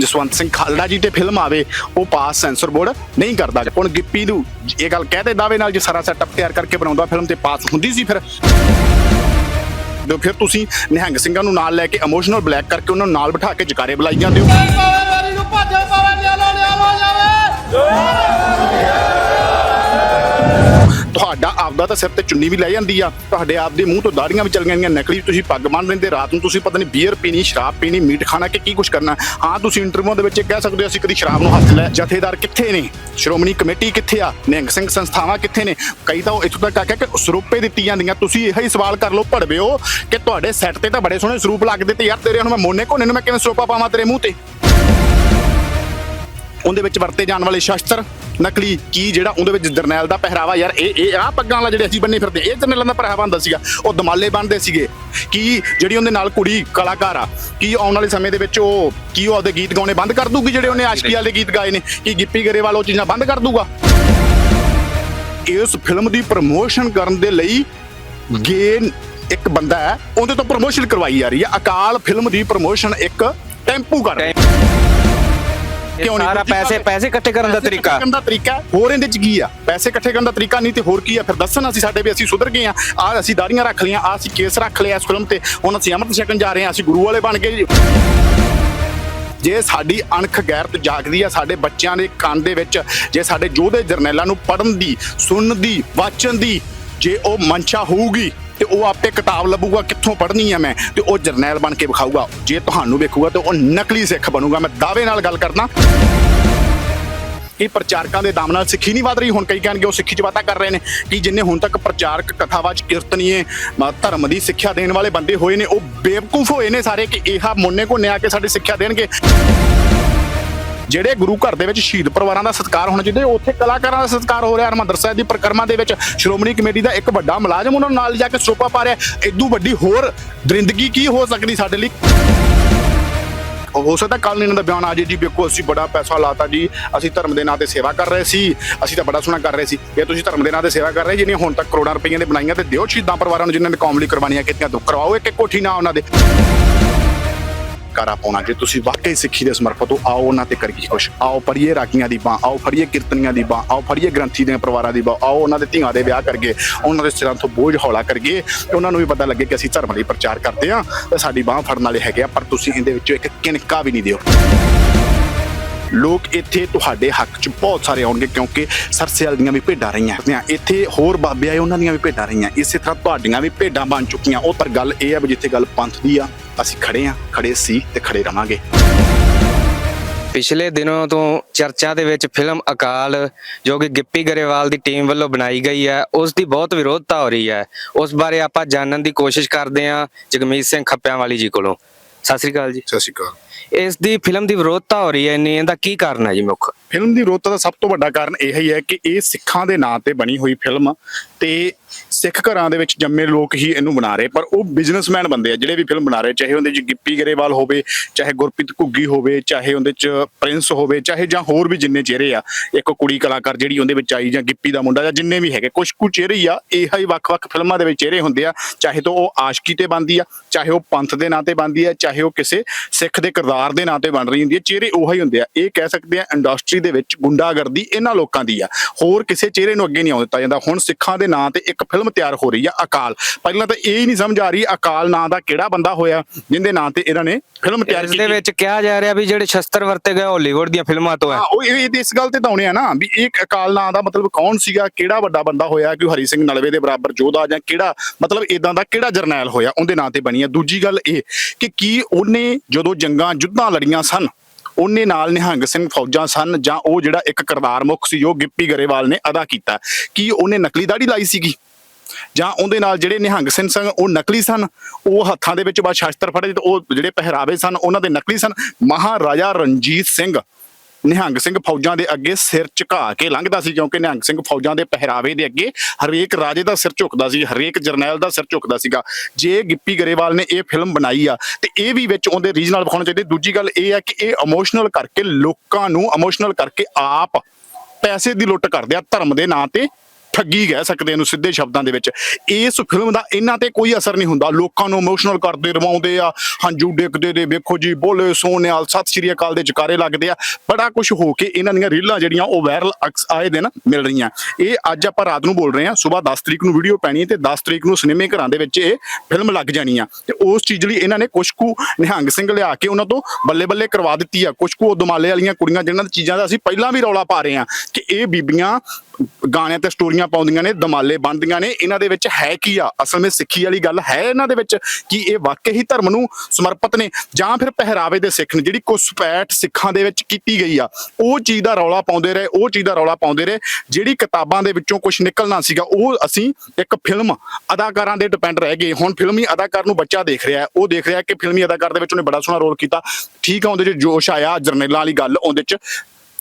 ਜਸਵੰਤ ਸਿੰਘ ਖਾਲੜਾ ਜੀ ਤੇ ਫਿਲਮ ਆਵੇ, ਉਹ ਪਾਸ ਸੈਂਸਰ ਬੋਰਡ ਨਹੀਂ ਕਰਦਾ। ਹੁਣ ਗਿੱਪੀ ਨੂੰ ਇਹ ਗੱਲ ਕਹਦੇ ਦਾਅਵੇ ਨਾਲ ਜੇ ਸਾਰਾ ਸੈਟਅਪ ਤਿਆਰ ਕਰਕੇ ਬਣਾਉਂਦਾ ਫਿਲਮ ਤੇ ਪਾਸ ਹੁੰਦੀ ਸੀ ਫਿਰ। ਤੇ ਫਿਰ ਤੁਸੀਂ ਨਿਹੰਗ ਸਿੰਘਾਂ ਨੂੰ ਨਾਲ ਲੈ ਕੇ ਇਮੋਸ਼ਨਲ ਬਲੈਕ ਕਰਕੇ ਉਹਨਾਂ ਨੂੰ ਨਾਲ ਬਿਠਾ ਕੇ ਜਕਾਰੇ ਬੁਲਾਈ ਜਾਂਦੇ ਹੋ। ਤੁਹਾਡਾ ਆਪਦਾ ਤਾਂ ਸਿਰ ਤੇ ਚੁੰਨੀ ਵੀ ਲੈ ਜਾਂਦੀ ਆ। ਤੁਹਾਡੇ ਆਪ ਦੇ ਮੂੰਹ ਤੋਂ ਦਾੜੀਆਂ ਵੀ ਚੱਲ ਗਈਆਂ ਨਕਲੀ ਤੁਸੀਂ ਪੱਗ ਬੰਨ ਲੈਂਦੇ, ਰਾਤ ਨੂੰ ਤੁਸੀਂ ਪਤਾ ਨਹੀਂ ਬੀਅਰ ਪੀਣੀ, ਸ਼ਰਾਬ ਪੀਣੀ, ਮੀਟ ਖਾਣਾ ਕਿ ਕੀ ਕੁਝ ਕਰਨਾ। ਹਾਂ ਤੁਸੀਂ ਇੰਟਰਵਿਊ ਦੇ ਵਿੱਚ ਕਹਿ ਸਕਦੇ ਹੋ, ਅਸੀਂ ਕਦੀ ਸ਼ਰਾਬ ਨੂੰ ਹੱਥ ਲੈ ਜਥੇਦਾਰ ਕਿੱਥੇ ਨੇ? ਸ਼੍ਰੋਮਣੀ ਕਮੇਟੀ ਕਿੱਥੇ ਆ? ਨਿਹੰਗ ਸਿੰਘ ਸੰਸਥਾਵਾਂ ਕਿੱਥੇ ਨੇ? ਕਈ ਤਾਂ ਉਹ ਇੱਥੋਂ ਤੱਕ ਆ ਕਿ ਸਰੂਪੇ ਦਿੱਤੀ ਜਾਂਦੀਆਂ। ਤੁਸੀਂ ਇਹੀ ਸਵਾਲ ਕਰ ਲਓ ਭੜਵਿਓ ਕਿ ਤੁਹਾਡੇ ਸੈੱਟ ਤੇ ਤਾਂ ਬੜੇ ਸੋਹਣੇ ਸਰੂਪ ਲੱਗਦੇ ਤੇ ਯਾਰ ਤੇਰੇ ਹੁਣ ਮੈਂ ਮੋਨੇ ਕੋਨੇ ਨੂੰ ਮੈਂ ਕਿਵੇਂ ਸਰੂਪਾ ਪਾਵਾਂ ਤੇਰੇ ਮੂੰਹ ਤੇ? ਉਹਦੇ ਵਿੱਚ ਵਰਤੇ ਜਾਣ ਵਾਲੇ ਸ਼ਸਤਰ, ਨਕਲੀ ਕੀ ਜਿਹੜਾ ਉਹਦੇ ਵਿੱਚ ਜਰਨੈਲ ਦਾ ਪਹਿਰਾਵਾ ਯਾਰ, ਇਹ ਇਹ ਆ ਪੱਗਾਂ ਵਾਲਾ ਜਿਹੜੇ ਅਸੀਂ ਬੰਨੇ ਫਿਰਦੇ, ਇਹ ਜਰਨੈਲਾਂ ਦਾ ਪਹਿਰਾਵਾ ਹੁੰਦਾ ਸੀਗਾ। ਉਹ ਦਮਾਲੇ ਬੰਨਦੇ ਸੀਗੇ। ਕੀ ਜਿਹੜੀ ਉਹਦੇ ਨਾਲ ਕੁੜੀ ਕਲਾਕਾਰ ਆ, ਕੀ ਆਉਣ ਵਾਲੇ ਸਮੇਂ ਦੇ ਵਿੱਚ ਉਹ, ਕੀ ਉਹ ਆਪਦੇ ਗੀਤ ਗਾਉਣੇ ਬੰਦ ਕਰ ਦੂਗੀ ਜਿਹੜੇ ਉਹਨੇ ਆਸ਼ਕੀ ਵਾਲੇ ਗੀਤ ਗਾਏ ਨੇ? ਕੀ ਗਿੱਪੀ ਗਰੇਵਾਲ ਉਹ ਚੀਜ਼ਾਂ ਬੰਦ ਕਰ ਦੂਗਾ? ਇਸ ਫਿਲਮ ਦੀ ਪ੍ਰਮੋਸ਼ਨ ਕਰਨ ਦੇ ਲਈ ਗੇ ਇੱਕ ਬੰਦਾ ਹੈ, ਉਹਦੇ ਤੋਂ ਪ੍ਰਮੋਸ਼ਨ ਕਰਵਾਈ ਜਾ ਰਹੀ ਹੈ। ਅਕਾਲ ਫਿਲਮ ਦੀ ਪ੍ਰਮੋਸ਼ਨ ਇੱਕ ਟੈਂਪੂ ਕਰ ਕਿਉਂ ਨਹੀਂ? ਸਾਰਾ ਪੈਸੇ ਪੈਸੇ ਇਕੱਠੇ ਕਰਨ ਦਾ ਤਰੀਕਾ। ਕਰਨ ਦਾ ਤਰੀਕਾ ਹੋਰ ਇਹਦੇ ਚ ਕੀ ਆ? ਪੈਸੇ ਇਕੱਠੇ ਕਰਨ ਦਾ ਤਰੀਕਾ ਨਹੀਂ ਤੇ ਹੋਰ ਕੀ ਆ? ਫਿਰ ਦੱਸਣ ਅਸੀਂ ਸਾਡੇ ਵੀ ਅਸੀਂ ਸੁਧਰ ਗਏ ਆ। ਆ ਅਸੀਂ ਦਾੜੀਆਂ ਰੱਖ ਲਈਆਂ ਆ ਅਸੀਂ ਕੇਸ ਰੱਖ ਲਿਆ ਇਸ ਫਿਲਮ ਤੇ। ਹੁਣ ਅਸੀਂ ਅੰਮ੍ਰਿਤ ਛਕਣ ਜਾ ਰਹੇ ਆ ਅਸੀਂ ਗੁਰੂ ਵਾਲੇ ਬਣ ਗਏ ਜੀ। ਜੇ ਸਾਡੀ ਅਣਖ ਗੈਰਤ ਜਾਗਦੀ ਆ ਸਾਡੇ ਬੱਚਿਆਂ ਦੇ ਕੰਨ ਦੇ ਵਿੱਚ ਜੇ ਸਾਡੇ ਯੋਧੇ ਜਰਨੈਲਾਂ ਨੂੰ ਪੜਨ ਦੀ ਸੁਣਨ ਦੀ ਵਾਚਨ ਦੀ ਜੇ ਉਹ ਮਨਸ਼ਾ ਹੋਊਗੀ ਤੇ ਉਹ ਆਪੇ ਕਿਤਾਬ ਲੱਭੂਗਾ, ਕਿੱਥੋਂ ਪੜ੍ਹਨੀ ਆ ਮੈਂ, ਤੇ ਉਹ ਜਰਨੈਲ ਬਣ ਕੇ ਵਿਖਾਊਗਾ। ਜੇ ਤੁਹਾਨੂੰ ਵੇਖੂਗਾ ਤੇ ਉਹ ਨਕਲੀ ਸਿੱਖ ਬਣੂਗਾ। ਮੈਂ ਦਾਅਵੇ ਨਾਲ ਗੱਲ ਕਰਦਾ। ਇਹ ਪ੍ਰਚਾਰਕਾਂ ਦੇ ਦਮ ਨਾਲ ਸਿੱਖੀ ਨਹੀਂ ਵਧ ਰਹੀ। ਹੁਣ ਕਈ ਕਹਿਣਗੇ ਉਹ ਸਿੱਖੀ ਚ ਵਾਧਾ ਕਰ ਰਹੇ ਨੇ। ਕਿ ਜਿੰਨੇ ਹੁਣ ਤੱਕ ਪ੍ਰਚਾਰਕ ਕਥਾਵਾਚ ਕੀਰਤਨੀਏ ਮ- ਧਰਮ ਦੀ ਸਿੱਖਿਆ ਦੇਣ ਵਾਲੇ ਬੰਦੇ ਹੋਏ ਨੇ, ਉਹ ਬੇਵਕੂਫ ਹੋਏ ਨੇ ਸਾਰੇ ਕਿ ਇਹ ਮੁੰਨੇ ਕੋ ਆ ਕੇ ਸਾਡੀ ਸਿੱਖਿਆ ਦੇਣਗੇ। ਜਿਹੜੇ ਗੁਰੂ ਘਰ ਦੇ ਵਿੱਚ ਸ਼ਹੀਦ ਪਰਿਵਾਰਾਂ ਦਾ ਸਤਿਕਾਰ ਹੋਣਾ ਚਾਹੀਦਾ, ਉੱਥੇ ਕਲਾਕਾਰਾਂ ਦਾ ਸਤਿਕਾਰ ਹੋ ਰਿਹਾ, ਹਰਮੰਦਰ ਸਾਹਿਬ ਦੀ ਪਰਿਕਰਮਾ ਦੇ ਵਿੱਚ ਸ਼੍ਰੋਮਣੀ ਕਮੇਟੀ ਦਾ ਇੱਕ ਵੱਡਾ ਮੁਲਾਜ਼ਮ ਉਹਨਾਂ ਨੂੰ ਨਾਲ ਜਾ ਕੇ ਸੋਪਾ ਪਾ ਰਿਹਾ। ਇਦੋਂ ਵੱਡੀ ਹੋਰ ਦਰਿੰਦਗੀ ਕੀ ਹੋ ਸਕਦੀ ਸਾਡੇ ਲਈ? ਹੋ ਸਕਦਾ ਕੱਲ ਇਹਨਾਂ ਦਾ ਬਿਆਨ ਆ ਜੇ ਜੀ ਵੇਖੋ, ਅਸੀਂ ਬੜਾ ਪੈਸਾ ਲਾਤਾ ਜੀ। ਅਸੀਂ ਧਰਮ ਦੇ ਨਾਂ ਤੇ ਸੇਵਾ ਕਰ ਰਹੇ ਸੀ। ਅਸੀਂ ਤਾਂ ਬੜਾ ਸੋਹਣਾ ਕਰ ਰਹੇ ਸੀ। ਇਹ ਤੁਸੀਂ ਧਰਮ ਦੇ ਨਾਂ ਤੇ ਸੇਵਾ ਕਰ ਰਹੇ ਜਿਹਨੇ ਹੁਣ ਤੱਕ ਕਰੋੜਾਂ ਰੁਪਈਆਂ ਦੇ ਬਣਾਈਆਂ ਤੇ ਦਿਓ ਸ਼ਹੀਦਾਂ ਪਰਿਵਾਰਾਂ ਨੂੰ, ਜਿਨ੍ਹਾਂ ਨੇ ਕੌਮ ਲਈ ਕੁਰਬਾਨੀਆਂ ਕੀਤੀਆਂ ਤੋਂ ਕਰਵਾਓ। ਇੱਕ ਇੱਕ ਕੋਠੀ ਨਾ ਉਹਨਾਂ ਦੇ। ਕਰਾ ਪਾਉਣਾ ਜੇ ਤੁਸੀਂ ਵਾਕਈ ਸਿੱਖੀ ਦੇ ਸਮਰਪਿਤ ਹੋ ਆਓ ਉਹਨਾਂ ਤੇ ਕਰੀਏ ਕੁਛ ਆਓ ਪੜੀਏ ਰਾਗੀਆਂ ਦੀ ਬਾਹ, ਆਓ ਫੜੀਏ ਕੀਰਤਨੀਆਂ ਦੀ ਬਾਹ, ਆਓ ਫੜੀਏ ਗ੍ਰੰਥੀ ਦੇ ਪਰਿਵਾਰਾਂ ਦੀ ਬਾਹ, ਆਓ ਉਹਨਾਂ ਦੇ ਧੀਆਂ ਦੇ ਵਿਆਹ ਕਰਗੇ ਉਹਨਾਂ ਦੇ ਸਿਰਾਂ ਤੋਂ ਬੋਝ ਹੌਲਾ ਕਰਗੇ ਤੇ ਉਹਨਾਂ ਨੂੰ ਵੀ ਪਤਾ ਲੱਗੇ ਕਿ ਅਸੀਂ ਧਰਮ ਲਈ ਪ੍ਰਚਾਰ ਕਰਦੇ ਆ ਤੇ ਸਾਡੀ ਬਾਹ ਫੜਨ ਵਾਲੇ ਹੈਗੇ ਆ ਪਰ ਤੁਸੀਂ ਇਹਦੇ ਵਿੱਚੋਂ ਇੱਕ ਕਿਣਕਾ ਵੀ ਨਹੀਂ ਦਿਓ। ਲੋਕ ਇੱਥੇ ਤੁਹਾਡੇ ਹੱਕ 'ਚ ਬਹੁਤ ਸਾਰੇ ਆਉਣਗੇ ਕਿਉਂਕਿ ਸਰਸੇਲ ਦੀਆਂ ਵੀ ਭੇਡਾਂ ਰਹੀਆਂ। ਇੱਥੇ ਹੋਰ ਬਾਬੇ ਆਏ ਉਹਨਾਂ ਦੀਆਂ ਵੀ ਭੇਡਾਂ ਰਹੀਆਂ। ਇਸੇ ਤਰ੍ਹਾਂ ਤੁਹਾਡੀਆਂ ਵੀ ਭੇਡਾਂ ਬਣ ਚੁੱਕੀਆਂ। ਉਹ ਪਰ ਗੱਲ ਇਹ ਆ ਵੀ ਜਿੱਥੇ ਗੱਲ ਪੰਥ ਦੀ ਆ ਅਸੀਂ ਖੜੇ ਆ ਖੜੇ ਸੀ ਤੇ ਖੜੇ ਰਵਾਂਗੇ। ਪਿਛਲੇ ਦਿਨੋਂ ਤੋਂ ਚਰਚਾ ਦੇ ਵਿੱਚ ਫਿਲਮ ਅਕਾਲ ਜੋ ਕਿ ਗਿੱਪੀ ਗਰੇਵਾਲ ਦੀ ਟੀਮ ਵੱਲੋਂ ਬਣਾਈ ਗਈ ਹੈ ਉਸ ਦੀ ਬਹੁਤ ਵਿਰੋਧਤਾ ਹੋ ਰਹੀ ਹੈ। ਉਸ ਬਾਰੇ ਆਪਾਂ ਜਾਣਨ ਦੀ ਕੋਸ਼ਿਸ਼ ਕਰਦੇ ਹਾਂ ਜਗਮੀਤ ਸਿੰਘ ਖੱਪਿਆਂ ਵਾਲੀ ਜੀ ਕੋਲੋਂ। ਸਤਿ ਸ੍ਰੀ ਅਕਾਲ ਜੀ। ਸਤਿ ਸ਼੍ਰੀ ਅਕਾਲ। ਇਸ ਦੀ ਫਿਲਮ ਦੀ ਵਿਰੋਧਤਾ ਹੋ ਰਹੀ ਹੈ ਇੰਨੀ, ਇਹਦਾ ਕੀ ਕਾਰਨ ਹੈ ਜੀ ਮੁੱਖ? ਫਿਲਮ ਦੀ ਵਿਰੋਧਤਾ ਦਾ ਸਭ ਤੋਂ ਵੱਡਾ ਕਾਰਨ ਇਹ ਹੀ ਹੈ ਕਿ ਇਹ ਸਿੱਖਾਂ ਦੇ ਨਾਂ ਤੇ ਬਣੀ ਹੋਈ ਫਿਲਮ ਤੇ ਸਿੱਖ ਘਰਾਂ ਦੇ ਵਿੱਚ ਜੰਮੇ ਲੋਕ ਹੀ ਇਹਨੂੰ ਬਣਾ ਰਹੇ, ਪਰ ਉਹ ਬਿਜ਼ਨਸਮੈਨ ਬੰਦੇ ਆ, ਜਿਹੜੇ ਵੀ ਫਿਲਮ ਬਣਾ ਰਹੇ, ਚਾਹੇ ਉਹਦੇ ਚ ਗਿੱਪੀ ਗਰੇਵਾਲ ਹੋਵੇ, ਚਾਹੇ ਗੁਰਪ੍ਰੀਤ ਘੁੱਗੀ ਹੋਵੇ, ਚਾਹੇ ਉਹਦੇ ਚ ਪ੍ਰਿੰਸ ਹੋਵੇ, ਚਾਹੇ ਜਾਂ ਹੋਰ ਵੀ ਜਿੰਨੇ ਚਿਹਰੇ ਆ, ਇੱਕ ਕੁੜੀ ਕਲਾਕਾਰ ਜਿਹੜੀ ਉਹਦੇ ਵਿੱਚ ਆਈ ਜਾਂ ਗਿੱਪੀ ਦਾ ਮੁੰਡਾ ਜਾਂ ਜਿੰਨੇ ਵੀ ਹੈਗੇ ਕੁਝ ਕੁ ਚਿਹਰੇ ਹੀ ਆ, ਇਹ ਹੀ ਵੱਖ-ਵੱਖ ਫਿਲਮਾਂ ਦੇ ਵਿੱਚ ਚਿਹਰੇ ਹੁੰਦੇ ਆ, ਚਾਹੇ ਤੋਂ ਉਹ ਆਸ਼ਕੀ ਤੇ ਬਣਦੀ ਆ, ਚਾਹੇ ਉਹ ਪੰਥ ਦੇ ਨਾਂ ਤੇ ਬਣਦੀ ਆ, ਚਾਹੇ ਉਹ ਕਿਸੇ ਸਿੱਖ ਦੇ ਕਿਰਦਾਰ ਦੇ ਨਾਂ ਤੇ ਬਣ ਰਹੀ ਹੁੰਦੀ ਹੈ ਚਿਹਰੇ ਉਹੀ ਹੀ ਹੁੰਦੇ ਆ। ਇਹ ਕਹਿ ਸਕਦੇ ਆ ਇੰਡਸਟਰੀ ਦੇ ਵਿੱਚ ਗੁੰਡਾਗਰਦੀ ਇਹਨਾਂ ਲੋਕਾਂ ਦੀ ਆ। ਹੋਰ ਕਿਸੇ ਚਿਹਰੇ ਨੂੰ ਅੱਗੇ ਨਹੀਂ ਆਉਣ ਦਿੱਤਾ ਜਾਂਦਾ। ਹੁਣ ਸਿੱਖਾਂ ਦੇ ਨਾਂ ਤੇ ਇੱਕ ਫਿਲਮ ਤਿਆਰ ਹੋ ਰਹੀ ਆ ਅਕਾਲ। ਪਹਿਲਾਂ ਤਾਂ ਇਹ ਹੀ ਨਹੀਂ ਸਮਝ ਆ ਰਹੀ ਅਕਾਲ ਨਾਂ ਦਾ ਕਿਹੜਾ ਬੰਦਾ ਹੋਇਆ ਜਿੰਦੇ ਨਾਂ ਤੇ ਇਹਨਾਂ ਨੇ ਫਿਲਮ ਤਿਆਰ ਇਸ ਕੀਤੀ। ਦੇ ਵਿੱਚ ਕਿਹਾ ਜਾ ਰਿਹਾ ਵੀ ਜਿਹੜੇ ਸ਼ਸਤਰ ਵਰਤੇ ਗਏ ਹਾਲੀਵੁੱਡ ਦੀਆਂ ਫਿਲਮਾਂ ਤੋਂ ਹੈ। ਹਾਂ ਉਹ ਇਹ ਇਸ ਗੱਲ ਤੇ ਤਾਂ ਆਉਣੇ ਆ ਨਾ ਵੀ ਇਹ ਅਕਾਲ ਨਾਂ ਦਾ ਮਤਲਬ ਕੌਣ ਸੀਗਾ ਕਿਹੜਾ ਵੱਡਾ ਬੰਦਾ ਹੋਇਆ ਕਿ ਹਰੀ ਸਿੰਘ ਨਲਵੇ ਦੇ ਬਰਾਬਰ ਯੋਧਾ ਜਾਂ ਕਿਹੜਾ ਮਤਲਬ ਇਦਾਂ ਦਾ ਕਿਹੜਾ ਜਰਨੈਲ ਹੋਇਆ ਉਹਦੇ ਨਾਂ ਤੇ ਬਣੀ ਆ। ਦੂਜੀ ਗੱਲ ਇਹ ਕਿ ਕੀ ਉਹਨੇ ਜਦੋਂ ਜੰਗਾਂ ਜੁੱਧਾਂ ਲੜੀਆਂ ਸਨ ਉਹਨੇ ਨਾਲ ਨਿਹੰਗ ਸਿੰਘ ਫੌਜਾਂ ਸਨ ਜਾਂ ਉਹ ਜਿਹੜਾ ਇੱਕ ਕਿਰਦਾਰ ਮੁੱਖ ਸੀ ਜੋ ਗਿੱਪੀ ਗਰੇਵਾਲ ਨੇ ਅਦਾ ਕੀਤਾ। ਕੀ ਉਹਨੇ ਨਕਲੀ ਦਾੜੀ ਲਾਈ ਸੀਗੀ? ਜਾਂ ਉਹਦੇ ਨਾਲ ਜਿਹੜੇ ਨਿਹੰਗ ਸਿੰਘ ਸਨ, ਉਹ ਨਕਲੀ ਸਨ, ਉਹ ਹੱਥਾਂ ਦੇ ਵਿੱਚ ਬਾ ਸ਼ਸਤਰ ਫੜੇ ਤੇ ਉਹ ਜਿਹੜੇ ਪਹਿਰਾਵੇ ਸਨ, ਉਹਨਾਂ ਦੇ ਨਕਲੀ ਸਨ। ਮਹਾਰਾਜਾ ਰਣਜੀਤ ਸਿੰਘ, ਨਿਹੰਗ ਸਿੰਘ ਫੌਜਾਂ ਦੇ ਅੱਗੇ ਸਿਰ ਝੁਕਾ ਕੇ ਲੰਘਦਾ ਸੀ, ਕਿਉਂਕਿ ਨਿਹੰਗ ਸਿੰਘ ਫੌਜਾਂ ਦੇ ਪਹਿਰਾਵੇ ਦੇ ਅੱਗੇ ਹਰੇਕ ਰਾਜੇ ਦਾ ਸਿਰ ਝੁਕਦਾ ਸੀ, ਹਰੇਕ ਜਰਨੈਲ ਦਾ ਸਿਰ ਝੁਕਦਾ ਸੀਗਾ। ਜੇ ਗਿੱਪੀ ਗਰੇਵਾਲ ਨੇ ਇਹ ਫਿਲਮ ਬਣਾਈ ਆ, ਤੇ ਇਹ ਵੀ ਵਿੱਚ ਉਹਦੇ ਰੀਜਨਲ ਵਿਖਾਉਣਾ ਚਾਹੀਦਾ। ਦੂਜੀ ਗੱਲ ਇਹ ਆ ਕਿ ਇਹ ਇਮੋਸ਼ਨਲ ਕਰਕੇ ਲੋਕਾਂ ਨੂੰ ਇਮੋਸ਼ਨਲ ਕਰਕੇ ਆਪ ਪੈਸੇ ਦੀ ਲੁੱਟ ਕਰਦੇ ਆ ਧਰਮ ਦੇ ਨਾਂ ਤੇ। ਠੱਗੀ ਕਹਿ ਸਕਦੇ ਇਹਨੂੰ ਸਿੱਧੇ ਸ਼ਬਦਾਂ ਦੇ ਵਿੱਚ। ਇਸ ਫਿਲਮ ਦਾ ਇਹਨਾਂ ਤੇ ਕੋਈ ਅਸਰ ਨਹੀਂ ਹੁੰਦਾ। ਲੋਕਾਂ ਨੂੰ ਇਮੋਸ਼ਨਲ ਕਰਦੇ ਰਵਾਉਂਦੇ ਆ। ਹੰਝੂ ਡਿੱਗਦੇ ਦੇ ਵੇਖੋ ਜੀ, ਬੋਲੇ ਸੋਨਿਆਲ ਸਤਿ ਸ਼੍ਰੀ ਅਕਾਲ ਦੇ ਜਕਾਰੇ ਲੱਗਦੇ ਆ। ਬੜਾ ਕੁਝ ਹੋ ਕੇ ਇਹਨਾਂ ਦੀਆਂ ਰੀਲਾਂ ਜਿਹੜੀਆਂ ਉਹ ਵਾਇਰਲ ਆਏ ਦਿਨ ਮਿਲ ਰਹੀਆਂ। ਇਹ ਅੱਜ ਆਪਾਂ ਰਾਤ ਨੂੰ ਬੋਲ ਰਹੇ ਹਾਂ। ਸਵੇਰ 10 ਤਰੀਕ ਨੂੰ ਵੀਡੀਓ ਪੈਣੀ ਹੈ ਤੇ 10 ਤਰੀਕ ਨੂੰ ਸਿਨੇਮੇ ਘਰਾਂ ਦੇ ਵਿੱਚ ਇਹ ਫਿਲਮ ਲੱਗ ਜਾਣੀ ਆ। ਤੇ ਉਸ ਚੀਜ਼ ਲਈ ਇਹਨਾਂ ਨੇ ਕੁਛ ਕੁ ਨਿਹੰਗ ਸਿੰਘ ਲਿਆ ਕੇ ਉਹਨਾਂ ਤੋਂ ਬੱਲੇ ਬੱਲੇ ਕਰਵਾ ਦਿੱਤੀ ਆ। ਕੁਛ ਕੁ ਉਹ ਦਮਾਲੇ ਵਾਲੀਆਂ ਕੁੜੀਆਂ, ਜਿਨ੍ਹਾਂ ਦੀ ਚੀਜ਼ਾਂ ਦਾ ਅਸੀਂ ਪਹਿਲਾਂ ਵੀ ਰੌਲਾ ਪਾ ਰਹੇ ਹਾਂ ਕਿ ਇਹ ਬੀਬੀਆਂ ਗਾਣਿਆਂ ਤੇ ਸਟੋਰੀਆਂ ਪਾਉਂਦੀਆਂ ਨੇ, ਦਮਾਲੇ ਬੰਦੀਆਂ ਨੇ, ਇਹਨਾਂ ਦੇ ਵਿੱਚ ਹੈ ਕੀ ਆ? ਅਸਲ ਵਿੱਚ ਸਿੱਖੀ ਵਾਲੀ ਗੱਲ ਹੈ ਇਹਨਾਂ ਦੇ ਵਿੱਚ ਕਿ ਇਹ ਵਾਕਈ ਹੀ ਧਰਮ ਨੂੰ ਸਮਰਪਿਤ ਨੇ ਜਾਂ ਫਿਰ ਪਹਿਰਾਵੇ ਦੇ ਸਿੱਖ ਨੇ, ਜਿਹੜੀ ਘੁਸਪੈਠ ਸਿੱਖਾਂ ਦੇ ਵਿੱਚ ਕੀਤੀ ਗਈ ਆ, ਉਹ ਚੀਜ਼ ਦਾ ਰੌਲਾ ਪਾਉਂਦੇ ਰਹੇ, ਉਹ ਚੀਜ਼ ਦਾ ਰੌਲਾ ਪਾਉਂਦੇ ਰਹੇ, ਜਿਹੜੀ ਕਿਤਾਬਾਂ ਦੇ ਵਿੱਚੋਂ ਕੁਝ ਨਿਕਲਣਾ ਸੀਗਾ, ਉਹ ਅਸੀਂ ਇੱਕ ਫਿਲਮ ਅਦਾਕਾਰਾਂ ਦੇ ਡਿਪੈਂਡ ਰਹਿ ਗਏ। ਹੁਣ ਫਿਲਮੀ ਅਦਾਕਾਰ ਨੂੰ ਬੱਚਾ ਦੇਖ ਰਿਹਾ ਉਹ ਦੇਖ ਰਿਹਾ ਕਿ ਫਿਲਮੀ ਅਦਾਕਾਰ ਦੇ ਵਿੱਚ ਉਹਨੇ ਬੜਾ ਸੋਹਣਾ ਰੋਲ ਕੀਤਾ। ਠੀਕ ਆ, ਉਹਦੇ 'ਚ ਜੋਸ਼ ਆਇਆ ਜਰਨੈਲਾਂ ਵਾਲੀ ਗੱਲ, ਉਹਦੇ 'ਚ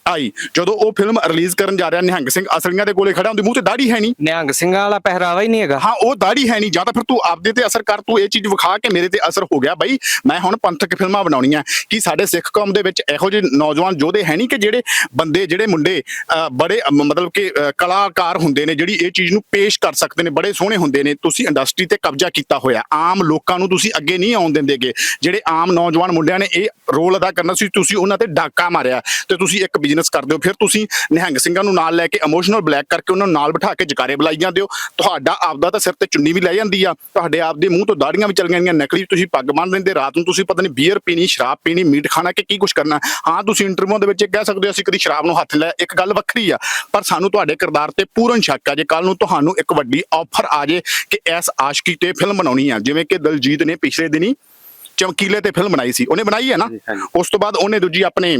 ਆਈ। ਜਦੋਂ ਉਹ ਫਿਲਮ ਰਿਲੀਜ਼ ਕਰਨ ਜਾ ਰਿਹਾ ਨਿਹੰਗ ਸਿੰਘ ਅਸਲੀਆਂ ਦੇ ਕੋਲੇ ਖੜਾ ਉਹਦੇ ਮੂੰਹ ਤੇ ਦਾੜੀ ਹੈ ਨਹੀਂ। ਨਿਹੰਗ ਸਿੰਘਾਂ ਵਾਲਾ ਪਹਿਰਾਵਾ ਹੀ ਨਹੀਂ ਹੈਗਾ। ਹਾਂ ਉਹ ਦਾੜੀ ਹੈ ਨਹੀਂ। ਜਾਂ ਤਾਂ ਫਿਰ ਤੂੰ ਆਪਦੇ ਤੇ ਅਸਰ ਕਰ ਤੂੰ ਇਹ ਚੀਜ਼ ਵਿਖਾ ਕੇ ਮੇਰੇ ਤੇ ਅਸਰ ਹੋ ਗਿਆ। ਬਈ ਮੈਂ ਹੁਣ ਪੰਥਕ ਫਿਲਮਾਂ ਬਣਾਉਣੀਆਂ। ਕਿ ਸਾਡੇ ਸਿੱਖ ਕੌਮ ਦੇ ਵਿੱਚ ਇਹੋ ਜਿਹੇ ਨੌਜਵਾਨ ਯੋਧੇ ਹੈ ਨਹੀਂ ਕਿ ਜਿਹੜੇ ਬੰਦੇ ਜਿਹੜੇ ਮੁੰਡੇ ਬੜੇ ਮਤਲਬ ਕਿ ਕਲਾਕਾਰ ਹੁੰਦੇ ਨੇ ਜਿਹੜੀ ਇਹ ਚੀਜ਼ ਨੂੰ ਪੇਸ਼ ਕਰ ਸਕਦੇ ਨੇ ਬੜੇ ਸੋਹਣੇ ਹੁੰਦੇ ਨੇ। ਤੁਸੀਂ ਇੰਡਸਟਰੀ ਤੇ ਕਬਜ਼ਾ ਕੀਤਾ ਹੋਇਆ। ਆਮ ਲੋਕਾਂ ਨੂੰ ਤੁਸੀਂ ਅੱਗੇ ਨਹੀਂ ਆਉਣ ਦਿੰਦੇਗੇ। ਜਿਹੜੇ ਆਮ ਨੌਜਵਾਨ ਮੁੰਡਿਆਂ ਨੇ ਇਹ ਰੋਲ ਅਦਾ ਕਰਨਾ ਸੀ ਤੁਸੀਂ ਉਹਨਾਂ ਤੇ ਡਾਕਾ ਮਾਰਿਆ। ਤੇ ਤੁਸੀਂ ਇੱਕ ਬਿਜ਼ਨਸ ਕਰਦੇ ਹੋ ਫਿਰ ਤੁਸੀਂ ਨਿਹੰਗ ਸਿੰਘਾਂ ਨੂੰ ਨਾਲ ਲੈ ਕੇ ਇਮੋਸ਼ਨਲ ਬਲੈਕ ਕਰਕੇ ਉਹਨਾਂ ਨੂੰ ਨਾਲ ਬਿਠਾ ਕੇ ਜਕਾਰੇ ਬੁਲਾਈ ਜਾਂਦੇ ਹੋ। ਤੁਹਾਡਾ ਆਪਦਾ ਤਾਂ ਸਿਰ ਤੇ ਚੁੰਨੀ ਵੀ ਲੈ ਜਾਂਦੀ ਆ ਤੁਹਾਡੇ ਆਪ ਦੇ ਮੂੰਹ ਤੋਂ ਦਾੜੀਆਂ ਵੀ ਚੱਲ ਗਈਆਂ ਨਕਲੀ ਤੁਸੀਂ ਪੱਗ ਬੰਨ ਲੈਂਦੇ ਰਾਤ ਨੂੰ ਤੁਸੀਂ ਪਤਾ ਨਹੀਂ ਬੀਅਰ ਪੀਣੀ ਸ਼ਰਾਬ ਪੀਣੀ ਮੀਟ ਖਾਣਾ ਕਿ ਕੀ ਕੁਝ ਕਰਨਾ। ਹਾਂ ਤੁਸੀਂ ਇੰਟਰਵਿਊ ਦੇ ਵਿੱਚ ਇਹ ਕਹਿ ਸਕਦੇ ਹੋ ਅਸੀਂ ਕਦੀ ਸ਼ਰਾਬ ਨੂੰ ਹੱਥ ਲਾਇਆ ਇੱਕ ਗੱਲ ਵੱਖਰੀ ਆ ਪਰ ਸਾਨੂੰ ਤੁਹਾਡੇ ਕਿਰਦਾਰ ਤੇ ਪੂਰਨ ਸ਼ੱਕ ਆ ਜੇ ਕੱਲ ਨੂੰ ਤੁਹਾਨੂੰ ਇੱਕ ਵੱਡੀ ਆਫਰ ਆ ਜੇ ਕਿ ਇਸ ਆਸ਼ਕੀ ਤੇ ਫਿਲਮ ਬਣਾਉਣੀ ਆ ਜਿਵੇਂ ਕਿ ਦਲਜੀਤ ਨੇ ਪਿਛਲੇ ਦਿਨੀ ਚਮਕੀਲੇ ਤੇ ਫਿਲਮ ਬਣਾਈ ਸੀ ਉਹਨੇ ਬਣਾਈ ਹੈ ਨਾ। ਉਸ ਤੋਂ ਬਾਅਦ ਉਹਨੇ ਦੂਜੀ ਆਪਣੇ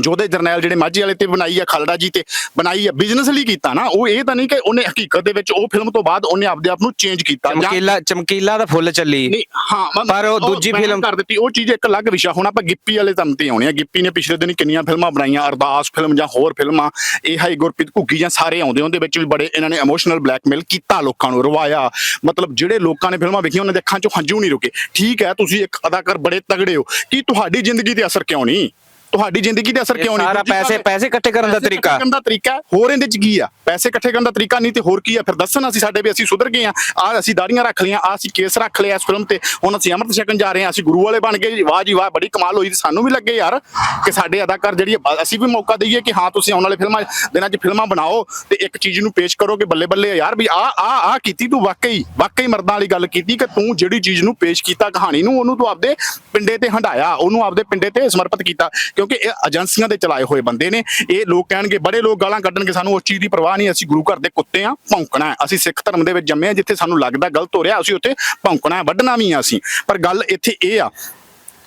ਜੋਧੇ ਜਰਨੈਲ ਜਿਹੜੇ ਮਾਝੇ ਵਾਲੇ ਤੇ ਬਣਾਈ ਆ ਖਾਲੜਾ ਜੀ ਤੇ ਬਣਾਈ ਆ ਬਿਜ਼ਨਸ ਲਈ ਕੀਤਾ ਨਾ ਉਹ ਇਹ ਤਾਂ ਨਹੀਂ ਕਿ ਉਹਨੇ ਹਕੀਕਤ ਦੇ ਵਿੱਚ ਉਹ ਫਿਲਮ ਤੋਂ ਬਾਅਦ ਉਹਨੇ ਆਪਦੇ ਆਪ ਨੂੰ ਚੇਂਜ ਕੀਤਾ ਚਮਕੀਲਾ ਚਮਕੀਲਾ ਦਾ ਫੁੱਲ ਚੱਲੀ। ਨਹੀਂ ਹਾਂ ਪਰ ਉਹ ਦੂਜੀ ਫਿਲਮ- ਕਰ ਦਿੱਤੀ ਉਹ ਚੀਜ਼ ਇੱਕ ਅਲੱਗ ਵਿਸ਼ਾ ਹੁਣ ਆਪਾਂ ਗਿੱਪੀ ਵਾਲੇ ਤਮ ਤੇ ਆਉਣੇ ਆ ਗਿੱਪੀ ਨੇ ਪਿਛਲੇ ਦਿਨ ਕਿੰਨੀਆਂ ਫਿਲਮਾਂ ਬਣਾਈਆਂ ਅਰਦਾਸ ਫਿਲਮ ਜਾਂ ਹੋਰ ਫਿਲਮਾਂ ਇਹ ਹਾਈ ਗੁਰਪ੍ਰੀਤ ਘੁੱਗੀ ਜਾਂ ਸਾਰੇ ਆਉਂਦੇ ਉਹਦੇ ਵਿੱਚ ਵੀ ਬੜੇ ਇਹਨਾਂ ਨੇ ਇਮੋਸ਼ਨਲ ਬਲੈਕਮੇਲ ਕੀਤਾ ਲੋਕਾਂ ਨੂੰ ਰਵਾਇਆ। ਮਤਲਬ ਜਿਹੜੇ ਲੋਕਾਂ ਨੇ ਫਿਲਮਾਂ ਵੇਖੀਆਂ ਉਹਨਾਂ ਦੇ ਅੱਖਾਂ 'ਚੋਂ ਹੰਝੂ ਨਹੀਂ ਰੁਕੇ। ਠੀਕ ਹੈ ਤੁਸੀਂ ਇੱਕ ਅਦਾਕਾਰ ਬੜੇ ਤਗੜੇ ਹੋ ਕੀ ਤੁਹਾਡੀ ਜ਼ਿੰਦਗੀ ਤੇ ਅਸਰ ਕਿਉਂ ਨਹੀਂ? ਤੁਹਾਡੀ ਜ਼ਿੰਦਗੀ ਤੇ ਅਸਰ ਕਿਉਂ ਨਹੀਂ ਸਾਰਾ ਪੈਸੇ- ਪੈਸੇ ਇਕੱਠੇ ਕਰਨ ਦਾ ਤਰੀਕਾ। ਕਰਨ ਦਾ ਤਰੀਕਾ। ਹੋਰ ਇਹਦੇ ਚ ਕੀ ਆ ਪੈਸੇ ਇਕੱਠੇ ਕਰਨ ਦਾ ਤਰੀਕਾ ਨਹੀਂ ਤੇ ਹੋਰ ਕੀ ਆ ਫਿਰ ਦੱਸਣ ਅਸੀਂ ਸਾਡੇ ਵੀ ਅਸੀਂ ਸੁਧਰ ਗਏ ਆ ਆ ਅਸੀਂ ਦਾੜੀਆਂ ਰੱਖ ਲਈਆਂ ਆ ਅਸੀਂ ਕੇਸ ਰੱਖ ਲਿਆ ਇਸ ਫਿਲਮ ਤੇ। ਹੁਣ ਅਸੀਂ ਅੰਮ੍ਰਿਤ ਛਕਣ ਜਾ ਰਹੇ ਆ ਅਸੀਂ ਗੁਰੂ ਵਾਲੇ ਬਣ ਗਏ। ਵਾਹ ਜੀ ਵਾਹ ਬੜੀ ਕਮਾਲ ਹੋਈ ਸਾਨੂੰ ਵੀ ਲੱਗੇ ਯਾਰ ਕਿ ਸਾਡੇ ਅਦਾਕਾਰ ਜਿਹੜੀ ਅਸੀਂ ਵੀ ਮੌਕਾ ਦਈਏ ਕਿ ਹਾਂ ਤੁਸੀਂ ਆਉਣ ਵਾਲੇ ਫਿਲਮਾਂ ਦਿਨਾਂ 'ਚ ਫਿਲਮਾਂ ਬਣਾਓ ਤੇ ਇੱਕ ਚੀਜ਼ ਨੂੰ ਪੇਸ਼ ਕਰੋ ਕਿ ਬੱਲੇ ਬੱਲੇ ਯਾਰ ਵੀ ਆ ਆ ਆ ਕੀਤੀ ਤੂੰ ਵਾਕਈ। ਵਾਕਈ ਮਰਦਾਂ ਵਾਲੀ ਗੱਲ ਕੀਤੀ ਕਿ ਤੂੰ ਜਿਹੜੀ ਚੀਜ਼ ਨੂੰ ਪੇਸ਼ ਕੀਤਾ ਕਹਾਣੀ ਨੂੰ ਉਹਨੂੰ ਤੂੰ ਆਪਦੇ ਪਿੰਡੇ ਤੇ ਹੰਡਾਇਆ ਉਹਨੂੰ ਆਪਦੇ ਪਿੰਡੇ ਤੇ ਸਮਰਪਿਤ ਕੀਤਾ। ਕਿਉਂਕਿ ਇਹ ਏਜੰਸੀਆਂ ਦੇ ਚਲਾਏ ਹੋਏ ਬੰਦੇ ਨੇ। ਇਹ ਲੋਕ ਕਹਿਣਗੇ, ਬੜੇ ਲੋਕ ਗਾਲਾਂ ਕੱਢਣਗੇ, ਸਾਨੂੰ ਉਸ ਚੀਜ਼ ਦੀ ਪਰਵਾਹ ਨਹੀਂ, ਅਸੀਂ ਗੁਰੂ ਘਰ ਦੇ ਕੁੱਤੇ ਆ ਭੌਂਕਣਾ ਅਸੀਂ ਸਿੱਖ ਧਰਮ ਦੇ ਵਿੱਚ ਜੰਮੇ ਆ ਜਿੱਥੇ ਸਾਨੂੰ ਲੱਗਦਾ ਗਲਤ ਹੋ ਰਿਹਾ, ਅਸੀਂ ਉੱਥੇ ਭੌਂਕਣਾ ਵੱਢਣਾ ਵੀ ਆ ਅਸੀਂ। ਪਰ ਗੱਲ ਇੱਥੇ ਇਹ ਆ,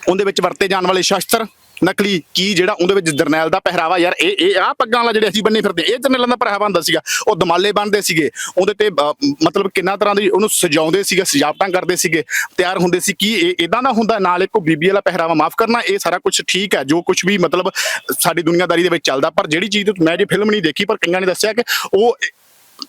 ਉਹਦੇ ਵਿੱਚ ਵਰਤੇ ਜਾਣ ਵਾਲੇ ਸ਼ਸਤਰ ਨਕਲੀ ਕੀ ਜਿਹੜਾ ਉਹਦੇ ਵਿੱਚ ਜਰਨੈਲ ਦਾ ਪਹਿਰਾਵਾ ਯਾਰ ਇਹ ਇਹ ਆ ਪੱਗਾਂ ਵਾਲਾ ਜਿਹੜੇ ਅਸੀਂ ਬੰਨੇ ਫਿਰਦੇ ਇਹ ਜਰਨੈਲਾਂ ਦਾ ਪਹਿਰਾਵਾ ਹੁੰਦਾ ਸੀਗਾ। ਉਹ ਦਮਾਲੇ ਬੰਨਦੇ ਸੀਗੇ। ਉਹਦੇ ਤੇ ਅ, ਮਤਲਬ ਕਿੰਨਾ ਤਰ੍ਹਾਂ ਦੀ ਉਹਨੂੰ ਸਜਾਉਂਦੇ ਸੀਗੇ ਸਜਾਵਟਾਂ ਕਰਦੇ ਸੀਗੇ ਤਿਆਰ ਹੁੰਦੇ ਸੀ ਕੀ ਇਹ ਇਦਾਂ ਦਾ ਹੁੰਦਾ ਨਾਲ ਇੱਕ ਬੀਬੀ ਵਾਲਾ ਪਹਿਰਾਵਾ ਮਾਫ ਕਰਨਾ ਇਹ ਸਾਰਾ ਕੁਝ ਠੀਕ ਹੈ। ਜੋ ਕੁਝ ਵੀ ਮਤਲਬ ਸਾਡੀ ਦੁਨੀਆਦਾਰੀ ਦੇ ਵਿੱਚ ਚੱਲਦਾ ਪਰ ਜਿਹੜੀ ਚੀਜ਼ ਮੈਂ ਜੇ ਫਿਲਮ ਨਹੀਂ ਦੇਖੀ ਪਰ ਕਈਆਂ ਨੇ ਦੱਸਿਆ ਕਿ ਉਹ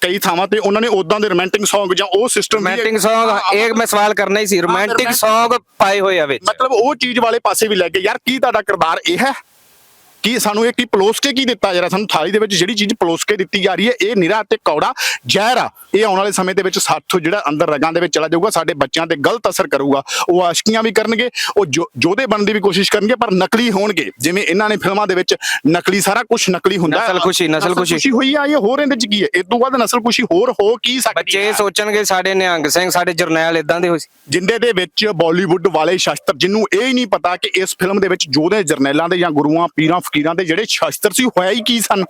ਕਈ ਥਾਵਾਂ ਤੇ ਉਹਨਾਂ ਨੇ ਉਦਾਂ ਦੇ ਰੋਮਾਂਟਿਕ Song ਜਾਂ ਉਹ ਸਿਸਟਮ ਰੋਮਾਂਟਿਕ Song ਇਹ ਮੈਂ ਸਵਾਲ ਕਰਨਾ ਹੀ ਸੀ ਰੋਮਾਂਟਿਕ Song ਪਾਏ ਹੋਏ ਆ ਵਿੱਚ। ਮਤਲਬ ਉਹ ਚੀਜ਼ ਵਾਲੇ ਪਾਸੇ ਵੀ ਲੈ ਕੇ ਯਾਰ ਕੀ ਤੁਹਾਡਾ ਕਿਰਦਾਰ ਇਹ ਹੈ? ਕੀ ਸਾਨੂੰ ਇਹ ਕੀ ਪਲੋਸ ਕੇ ਕੀ ਦਿੱਤਾ ਜਰਾ? ਸਾਨੂੰ ਥਾਲੀ ਦੇ ਵਿੱਚ ਜਿਹੜੀ ਚੀਜ਼ ਪਲੋਸ ਕੇ ਦਿੱਤੀ ਜਾ ਰਹੀ ਹੈ ਇਹ ਨਿਰਾ ਤੇ ਕੌੜਾ ਜ਼ਹਿਰ ਆ। ਇਹ ਆਉਣ ਵਾਲੇ ਸਮੇਂ ਦੇ ਵਿੱਚ ਸਾਥੋਂ ਜਿਹੜਾ ਅੰਦਰ ਰਗਾਂ ਦੇ ਵਿੱਚ ਚਲਾ ਜਾਊਗਾ ਸਾਡੇ ਬੱਚਿਆਂ ਤੇ ਗਲਤ ਅਸਰ ਕਰੂਗਾ। ਉਹ ਆਸ਼ਕੀਆਂ ਵੀ ਕਰਨਗੇ ਉਹ ਜੋ- ਯੋਧੇ ਬਣਨ ਦੀ ਵੀ ਕੋਸ਼ਿਸ਼ ਕਰਨਗੇ ਪਰ ਨਕਲੀ ਹੋਣਗੇ। ਜਿਵੇਂ ਇਹਨਾਂ ਨੇ ਫਿਲਮਾਂ ਦੇ ਵਿੱਚ ਨਕਲੀ ਸਾਰਾ ਕੁਝ ਨਕਲੀ ਹੁੰਦਾ। ਨਸਲ ਖੁਸ਼ੀ, ਨਸਲ ਖੁਸ਼ੀ। ਹੋਈ ਆ ਇਹ ਹੋਰ ਇਹਦੇ ਚ ਕੀ ਹੈ? ਇਸ ਤੋਂ ਬਾਅਦ ਨਸਲ ਖੁਸ਼ੀ ਹੋਰ ਹੋ ਕੀ ਸਕਦੀ ਬੱਚੇ ਸੋਚਣਗੇ ਸਾਡੇ ਨਿਹੰਗ ਸਿੰਘ ਸਾਡੇ ਜਰਨੈਲ ਇਦਾਂ ਦੇ ਹੋਏ ਜਿੰਦੇ ਦੇ ਵਿੱਚ ਬਾਲੀਵੁੱਡ ਵਾਲੇ ਸ਼ਸਤਰ ਜਿਹਨੂੰ ਇਹ ਹੀ ਨਹੀਂ ਪਤਾ ਕਿ ਇਸ ਫਿਲਮ ਦੇ ਵਿੱਚ ਜੋਧੇ ਜਰਨੈਲਾਂ ਦੇ ਜਾਂ ਗੁਰੂਆਂ ਪੀਰਾਂ ਫਕੀਰਾਂ ਦੇ ਜਿਹੜੇ ਸ਼ਸਤਰ ਸੀ ਹੋਇਆ ਹੀ ਕੀ ਸਨ?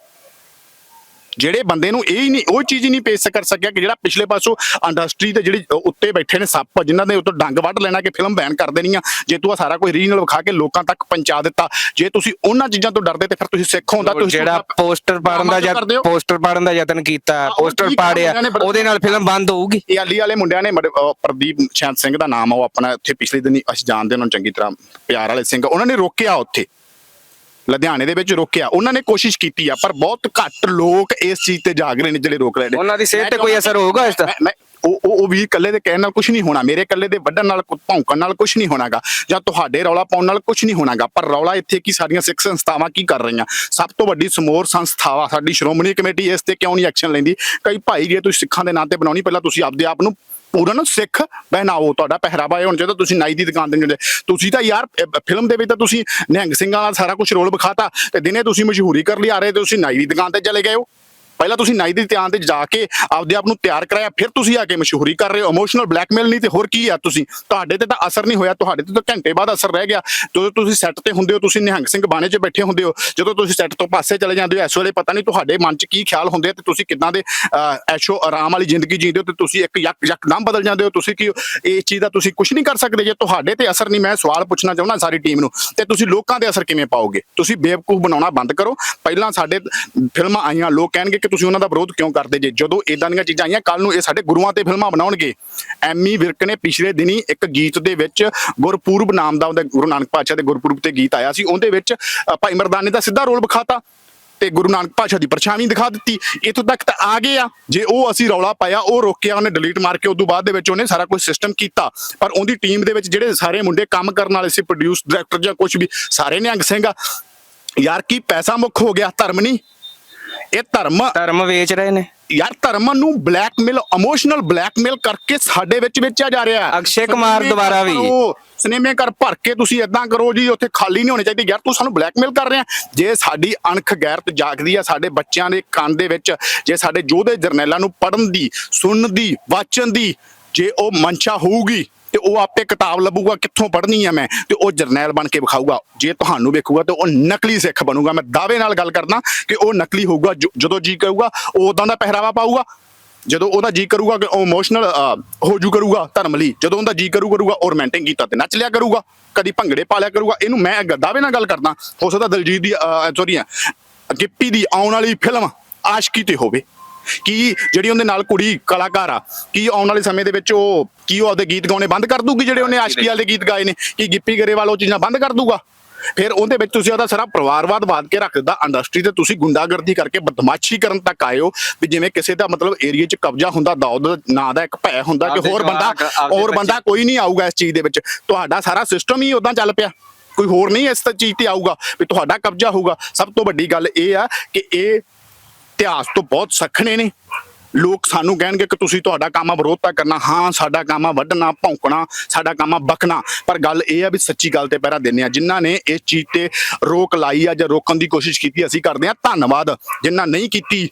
ਜਿਹੜੇ ਬੰਦੇ ਨੂੰ ਇਹ ਹੀ ਨਹੀਂ ਉਹ ਚੀਜ਼ ਹੀ ਨਹੀਂ ਪੇਸ਼ ਕਰ ਸਕਿਆ ਕਿ ਜਿਹੜਾ ਪਿਛਲੇ ਪਾਸੋਂ ਇੰਡਸਟਰੀ ਤੇ ਜਿਹੜੀ ਉੱਤੇ ਬੈਠੇ ਨੇ ਸੱਪ ਜਿਨ੍ਹਾਂ ਦੇ ਉੱਤੇ ਡੰਗ ਵੱਢ ਲੈਣਾ ਕਿ ਫਿਲਮ ਬੈਨ ਕਰ ਦੇਣੀ ਆ ਜੇ ਤੂੰ ਆਹ ਸਾਰਾ ਕੋਈ ਰੀਜਨਲ ਵਿਖਾ ਕੇ ਲੋਕਾਂ ਤੱਕ ਪਹੁੰਚਾ ਦਿੱਤਾ ਜੇ ਤੁਸੀਂ ਉਹਨਾਂ ਚੀਜ਼ਾਂ ਤੋਂ ਡਰਦੇ ਤੇ ਫਿਰ ਤੁਸੀਂ ਸਿੱਖ ਹੁੰਦਾ ਤੁਸੀਂ ਜਿਹੜਾ ਪੋਸਟਰ ਪਾੜਨ ਦਾ ਹੋ। ਪੋਸਟਰ ਪਾੜਨ ਦਾ ਯਤਨ ਕੀਤਾ ਪੋਸਟਰ ਆ, ਪਾੜਿਆ ਉਹਦੇ ਨਾਲ ਫਿਲਮ ਬੰਦ ਹੋਊਗੀ? ਇਹ ਅਲੀ ਵਾਲੇ ਮੁੰਡਿਆਂ ਨੇ ਪ੍ਰਦੀਪ ਚੰਦ ਸਿੰਘ ਦਾ ਨਾਮ ਆ ਉਹ ਆਪਣਾ ਇੱਥੇ ਪਿਛਲੇ ਦਿਨ ਅਸੀਂ ਜਾਣਦੇ ਉਹਨਾਂ ਨੂੰ ਚੰਗੀ ਤਰ੍ਹਾਂ ਪਿਆਰ ਵਾਲੇ ਸਿੰਘ ਉਹਨਾਂ ਨੇ ਰੋਕਿਆ ਉੱਥੇ। ਲੁਧਿਆਣੇ ਦੇ ਵਿੱਚ ਰੋਕਿਆ। ਉਹਨਾਂ ਨੇ ਕੋਸ਼ਿਸ਼ ਕੀਤੀ ਆ ਪਰ ਬਹੁਤ ਘੱਟ ਲੋਕ ਇਸ ਚੀਜ਼ ਤੇ ਜਾਗ ਰਹੇ ਨੇ ਜਿਹੜੇ ਰੋਕ ਰਹੇ ਨੇ। ਉਹਨਾਂ ਦੀ ਸਿਹਤ ਤੇ ਕੋਈ ਅਸਰ ਹੋਊਗਾ ਇਸ ਦਾ? ਉਹ ਉਹ ਵੀ ਇਕੱਲੇ ਦੇ ਕਹਿਣ ਨਾਲ ਕੁਝ ਨਹੀਂ ਹੋਣਾ। ਮੇਰੇ ਇਕੱਲੇ ਦੇ ਵੱਢਣ ਨਾਲ ਭੌਂਕਣ ਨਾਲ ਕੁਝ ਨਹੀਂ ਹੋਣਾਗਾ। ਜਾਂ ਤੁਹਾਡੇ ਰੌਲਾ ਪਾਉਣ ਨਾਲ ਕੁਝ ਨਹੀਂ ਹੋਣਾਗਾ। ਪਰ ਰੌਲਾ ਇੱਥੇ ਕੀ ਸਾਡੀਆਂ ਸਿੱਖ ਸੰਸਥਾਵਾਂ ਕੀ ਕਰ ਰਹੀਆਂ? ਸਭ ਤੋਂ ਵੱਡੀ ਸਮੂਰ ਸੰਸਥਾਵਾ ਸਾਡੀ ਸ਼੍ਰੋਮਣੀ ਕਮੇਟੀ ਇਸ ਤੇ ਕਿਉਂ ਨਹੀਂ ਐਕਸ਼ਨ ਲੈਂਦੀ? ਕਈ ਭਾਈ ਜੇ ਤੁਸੀਂ ਸਿੱਖਾਂ ਦੇ ਨਾਂ ਤੇ ਬਣਾਉਣੀ ਪਹਿਲਾਂ ਤੁਸੀਂ ਆਪਦੇ ਆਪ ਨੂੰ ਪੂਰਨ ਸਿੱਖ ਪਹਿਨਾਓ ਤੁਹਾਡਾ ਪਹਿਰਾਵਾ ਇਹ ਹੋਣਾ ਚਾਹੀਦਾ, ਤੁਸੀਂ ਨਾਈ ਦੀ ਦੁਕਾਨ ਦੇ ਹੁੰਦੇ ਤੁਸੀਂ ਤਾਂ ਯਾਰ ਫਿਲਮ ਦੇ ਵਿੱਚ ਤਾਂ ਤੁਸੀਂ ਨਿਹੰਗ ਸਿੰਘਾਂ ਦਾ ਸਾਰਾ ਕੁਝ ਰੋਲ ਵਿਖਾਤਾ, ਤੇ ਦਿਨੇ ਤੁਸੀਂ ਮਸ਼ਹੂਰੀ ਕਰ ਲਈ, ਆ ਰਹੇ ਤੇ ਤੁਸੀਂ ਨਾਈ ਦੀ ਦੁਕਾਨ ਤੇ ਚਲੇ ਗਏ ਹੋ। ਪਹਿਲਾਂ ਤੁਸੀਂ ਨਾਈ ਦੀ ਧਿਆਨ ਤੇ ਜਾ ਕੇ ਆਪਦੇ ਆਪ ਨੂੰ ਤਿਆਰ ਕਰਾਇਆ ਫਿਰ ਤੁਸੀਂ ਆ ਕੇ ਮਸ਼ਹੂਰੀ ਕਰ ਰਹੇ ਹੋ। ਇਮੋਸ਼ਨਲ ਬਲੈਕਮੇਲ ਨਹੀਂ ਤੇ ਹੋਰ ਕੀ ਆ ਤੁਸੀਂ? ਤੁਹਾਡੇ ਤੇ ਤਾਂ ਅਸਰ ਨਹੀਂ ਹੋਇਆ ਤੁਹਾਡੇ ਤੇ ਤਾਂ ਘੰਟੇ ਬਾਅਦ ਅਸਰ ਰਹਿ ਗਿਆ। ਜਦੋਂ ਤੁਸੀਂ ਸੈੱਟ ਤੇ ਹੁੰਦੇ ਹੋ ਤੁਸੀਂ ਨਿਹੰਗ ਸਿੰਘ ਬਾਣੇ 'ਚ ਬੈਠੇ ਹੁੰਦੇ ਹੋ ਜਦੋਂ ਤੁਸੀਂ ਸੈੱਟ ਤੋਂ ਪਾਸੇ ਚਲੇ ਜਾਂਦੇ ਹੋ ਇਸ ਵੇਲੇ ਪਤਾ ਨਹੀਂ ਤੁਹਾਡੇ ਮਨ 'ਚ ਕੀ ਖਿਆਲ ਹੁੰਦੇ ਆ ਤੇ ਤੁਸੀਂ ਕਿੱਦਾਂ ਦੇ ਅਹ, ਐਸ਼ੋ ਆਰਾਮ ਵਾਲੀ ਜ਼ਿੰਦਗੀ ਜੀਂਦੇ ਹੋ ਤੇ ਤੁਸੀਂ ਇੱਕ ਯਕ ਯਕਦਮ ਬਦਲ ਜਾਂਦੇ ਹੋ। ਤੁਸੀਂ ਕੀ ਇਸ ਚੀਜ਼ ਦਾ ਤੁਸੀਂ ਕੁਝ ਨਹੀਂ ਕਰ ਸਕਦੇ। ਜੇ ਤੁਹਾਡੇ ਤੇ ਅਸਰ ਨਹੀਂ ਮੈਂ ਸਵਾਲ ਪੁੱਛਣਾ ਚਾਹੁੰਦਾ ਸਾਰੀ ਟੀਮ ਨੂੰ ਤੇ ਤੁਸੀਂ ਲੋਕਾਂ ਦੇ ਅਸਰ ਕਿਵੇਂ ਪਾਓਗੇ? ਤੁਸੀਂ ਬੇਵਕੂਫ ਬਣਾਉਣਾ ਬੰਦ ਕਰੋ। ਪਹਿਲਾਂ ਸਾਡੇ ਫਿਲਮਾਂ ਆਈਆਂ ਲੋਕ ਕਹਿਣਗੇ ਕਿ ਤੁਸੀਂ ਉਹਨਾਂ ਦਾ ਵਿਰੋਧ ਕਿਉਂ ਕਰਦੇ ਜੇ? ਜਦੋਂ ਇਦਾਂ ਦੀਆਂ ਚੀਜ਼ਾਂ ਆਈਆਂ ਕੱਲ ਨੂੰ ਇਹ ਸਾਡੇ ਗੁਰੂਆਂ ਤੇ ਫਿਲਮਾਂ ਬਣਾਉਣਗੇ। ਐਮੀ ਵਿਰਕ ਨੇ ਪਿਛਲੇ ਦਿਨੀ ਇੱਕ ਗੀਤ ਦੇ ਵਿੱਚ ਗੁਰਪੂਰਬ ਨਾਮ ਦਾ ਉਹਦੇ ਗੁਰੂ ਨਾਨਕ ਪਾਤਸ਼ਾਹ ਦੇ ਗੁਰਪੂਰਬ ਤੇ ਗੀਤ ਆਇਆ ਸੀ। ਉਹਦੇ ਵਿੱਚ ਅ, ਭਾਈ ਮਰਦਾਨੇ ਦਾ ਸਿੱਧਾ ਰੋਲ ਵਿਖਾਤਾ ਤੇ ਗੁਰੂ ਨਾਨਕ ਪਾਤਸ਼ਾਹ ਦੀ ਪਰਛਾਵੀਂ ਦਿਖਾ ਦਿੱਤੀ। ਇੱਥੋਂ ਤੱਕ ਤਾਂ ਆ ਗਏ ਆ। ਜੇ ਉਹ ਅਸੀਂ ਰੌਲਾ ਪਾਇਆ ਉਹ ਰੋਕਿਆ ਉਹਨੇ ਡਿਲੀਟ ਮਾਰ ਕੇ ਉਦੋਂ ਬਾਅਦ ਦੇ ਵਿੱਚ ਉਹਨੇ ਸਾਰਾ ਕੁਝ ਸਿਸਟਮ ਕੀਤਾ। ਪਰ ਉਹਦੀ ਟੀਮ ਦੇ ਵਿੱਚ ਜਿਹੜੇ ਸਾਰੇ ਮੁੰਡੇ ਕੰਮ ਕਰਨ ਵਾਲੇ ਸੀ ਪ੍ਰੋਡਿਊਸ ਡਾਇਰੈਕਟਰ ਜਾਂ ਕੁਝ ਵੀ ਸਾਰੇ ਨਿਹੰਗ ਸਿੰਘ ਆ। ਯਾਰ ਕੀ ਪੈਸਾ ਮੁੱਖ ਹੋ ਗਿਆ? ਧਰਮ ਨਹੀਂ ਇਹ ਧਰਮ ਧਰਮ ਵੇਚ ਰਹੇ ਨੇ। ਯਾਰ ਧਰਮ ਨੂੰ ਬਲੈਕਮੇਲ ਇਮੋਸ਼ਨਲ ਬਲੈਕਮੇਲ ਕਰਕੇ ਸਾਡੇ ਵਿੱਚ ਵੇਚਿਆ ਜਾ ਰਿਹਾ ਹੈ। ਅਕਸ਼ੇ ਕੁਮਾਰ ਦੁਬਾਰਾ ਵੀ। ਸਿਨੇਮੇ ਕਰ ਭਰ ਕੇ ਤੁਸੀਂ ਇਦਾਂ ਕਰੋ ਜੀ ਉੱਥੇ ਖਾਲੀ ਨਹੀਂ ਹੋਣੇ ਚਾਹੀਦੇ। ਯਾਰ ਤੂੰ ਸਾਨੂੰ ਬਲੈਕਮੇਲ ਕਰ ਰਿਹਾ ਜੇ ਸਾਡੀ ਅਣਖ ਗੈਰਤ ਜਾਗਦੀ ਆ ਸਾਡੇ ਬੱਚਿਆਂ ਦੇ ਕੰਨ ਦੇ ਵਿੱਚ ਜੇ ਸਾਡੇ ਯੋਧੇ ਜਰਨੈਲਾਂ ਨੂੰ ਪੜਨ ਦੀ ਸੁਣਨ ਦੀ ਵਾਚਨ ਦੀ ਜੇ ਉਹ ਮਨਸ਼ਾ ਹੋਊਗੀ ਤੇ ਉਹ ਆਪੇ ਕਿਤਾਬ ਲੱਭੂਗਾ, ਕਿੱਥੋਂ ਪੜ੍ਹਨੀ ਆ ਮੈਂ, ਤੇ ਉਹ ਜਰਨੈਲ ਬਣ ਕੇ ਵਿਖਾਊਗਾ। ਜੇ ਤੁਹਾਨੂੰ ਵੇਖੂਗਾ ਤੇ ਉਹ ਨਕਲੀ ਸਿੱਖ ਬਣੂਗਾ। ਮੈਂ ਦਾਅਵੇ ਨਾਲ ਗੱਲ ਕਰਦਾ ਕਿ ਉਹ ਨਕਲੀ ਹੋਊਗਾ ਜਦੋਂ ਜੀ ਕਰੂਗਾ, ਉਹ ਉਦਾਂ ਦਾ ਪਹਿਰਾਵਾ ਪਾਊਗਾ। ਜਦੋਂ ਉਹਦਾ ਜੀ ਕਰੂਗਾ ਕਿ ਉਹ ਇਮੋਸ਼ਨਲ ਹੋ ਜੂ ਕਰੂਗਾ ਧਰਮ ਲਈ, ਜਦੋਂ ਉਹਦਾ ਜੀ ਕਰੂ ਕਰੂਗਾ, ਉਹ ਰੋਮਾਂਟਿਕ ਕੀਤਾ ਤੇ ਨੱਚ ਲਿਆ ਕਰੂਗਾ, ਕਦੀ ਭੰਗੜੇ ਪਾ ਲਿਆ ਕਰੂਗਾ। ਇਹਨੂੰ ਮੈਂ ਦਾਅਵੇ ਨਾਲ ਗੱਲ ਕਰਦਾ, ਹੋ ਸਕਦਾ ਦਲਜੀਤ ਦੀ ਸੌਰੀ ਗਿੱਪੀ ਦੀ ਆਉਣ ਵਾਲੀ ਫਿਲਮ ਆਸ਼ਕੀ ਤੇ ਹੋਵੇ। ਕੀ ਜਿਹੜੀ ਉਹਦੇ ਨਾਲ ਕੁੜੀ ਕਲਾਕਾਰ ਆ ਕੀ ਆਉਣ ਵਾਲੇ ਸਮੇਂ ਦੇ ਵਿੱਚ ਉਹ ਕੀ ਉਹ ਆਪਦੇ ਗੀਤ ਗਾਉਣੇ ਬੰਦ ਕਰ ਦੂਗੀ ਜਿਹੜੇ ਉਹਨੇ ਆਸ਼ਕੀ ਵਾਲੇ ਗੀਤ ਗਾਏ ਨੇ ਕੀ ਗਿੱਪੀ ਗਰੇਵਾਲ ਉਹ ਚੀਜ਼ਾਂ ਬੰਦ ਕਰ ਦੂਗਾ? ਫਿਰ ਉਹਦੇ ਵਿੱਚ ਤੁਸੀਂ ਉਹਦਾ ਸਾਰਾ ਪਰਿਵਾਰਵਾਦ ਬਾਦ ਕੇ ਰੱਖ ਦਿੱਤਾ ਇੰਡਸਟਰੀ ਤੇ ਤੁਸੀਂ ਗੁੰਡਾਗਰਦੀ ਕਰਕੇ ਬਦਮਾਸ਼ੀ ਕਰਨ ਤੱਕ ਆਏ ਹੋ ਵੀ ਜਿਵੇਂ ਕਿਸੇ ਦਾ ਮਤਲਬ ਏਰੀਆ 'ਚ ਕਬਜ਼ਾ ਹੁੰਦਾ ਦਾਊਦ ਨਾਂ ਦਾ ਇੱਕ ਭੈ ਹੁੰਦਾ ਕਿ ਹੋਰ ਬੰਦਾ ਹੋਰ ਬੰਦਾ ਕੋਈ ਨਹੀਂ ਆਊਗਾ ਇਸ ਚੀਜ਼ ਦੇ ਵਿੱਚ। ਤੁਹਾਡਾ ਸਾਰਾ ਸਿਸਟਮ ਹੀ ਉਦਾਂ ਚੱਲ ਪਿਆ। ਕੋਈ ਹੋਰ ਨਹੀਂ ਇਸ ਚੀਜ਼ ਤੇ ਆਊਗਾ ਵੀ ਤੁਹਾਡਾ ਕਬਜ਼ਾ ਹੋਊਗਾ। ਸਭ ਤੋਂ ਵੱਡੀ ਗੱਲ ਇਹ ਆ ਕਿ ਇਹ ਇਤਿਹਾਸ ਤੋਂ ਬਹੁਤ ਸਖਣੇ ਨੇ। ਲੋਕ ਸਾਨੂੰ ਕਹਿਣਗੇ ਕਿ ਤੁਸੀਂ ਤੁਹਾਡਾ ਕੰਮ ਆ ਵਿਰੋਧਤਾ ਕਰਨਾ। ਹਾਂ, ਸਾਡਾ ਕੰਮ ਆ ਵੱਢਣਾ, ਭੌਂਕਣਾ, ਸਾਡਾ ਕੰਮ ਆ ਬਕਣਾ ਪਰ ਗੱਲ ਇਹ ਆ ਵੀ ਸੱਚੀ ਗੱਲ ਤੇ ਪਹਿਰਾ ਦਿੰਦੇ ਆ। ਜਿਨ੍ਹਾਂ ਨੇ ਇਸ ਚੀਜ਼ ਤੇ ਰੋਕ ਲਾਈ ਆ ਜਾਂ ਰੋਕਣ ਦੀ ਕੋਸ਼ਿਸ਼ ਕੀਤੀ, ਅਸੀਂ ਕਰਦੇ ਆ ਧੰਨਵਾਦ। ਜਿਨ੍ਹਾਂ ਨਹੀਂ ਕੀਤੀ,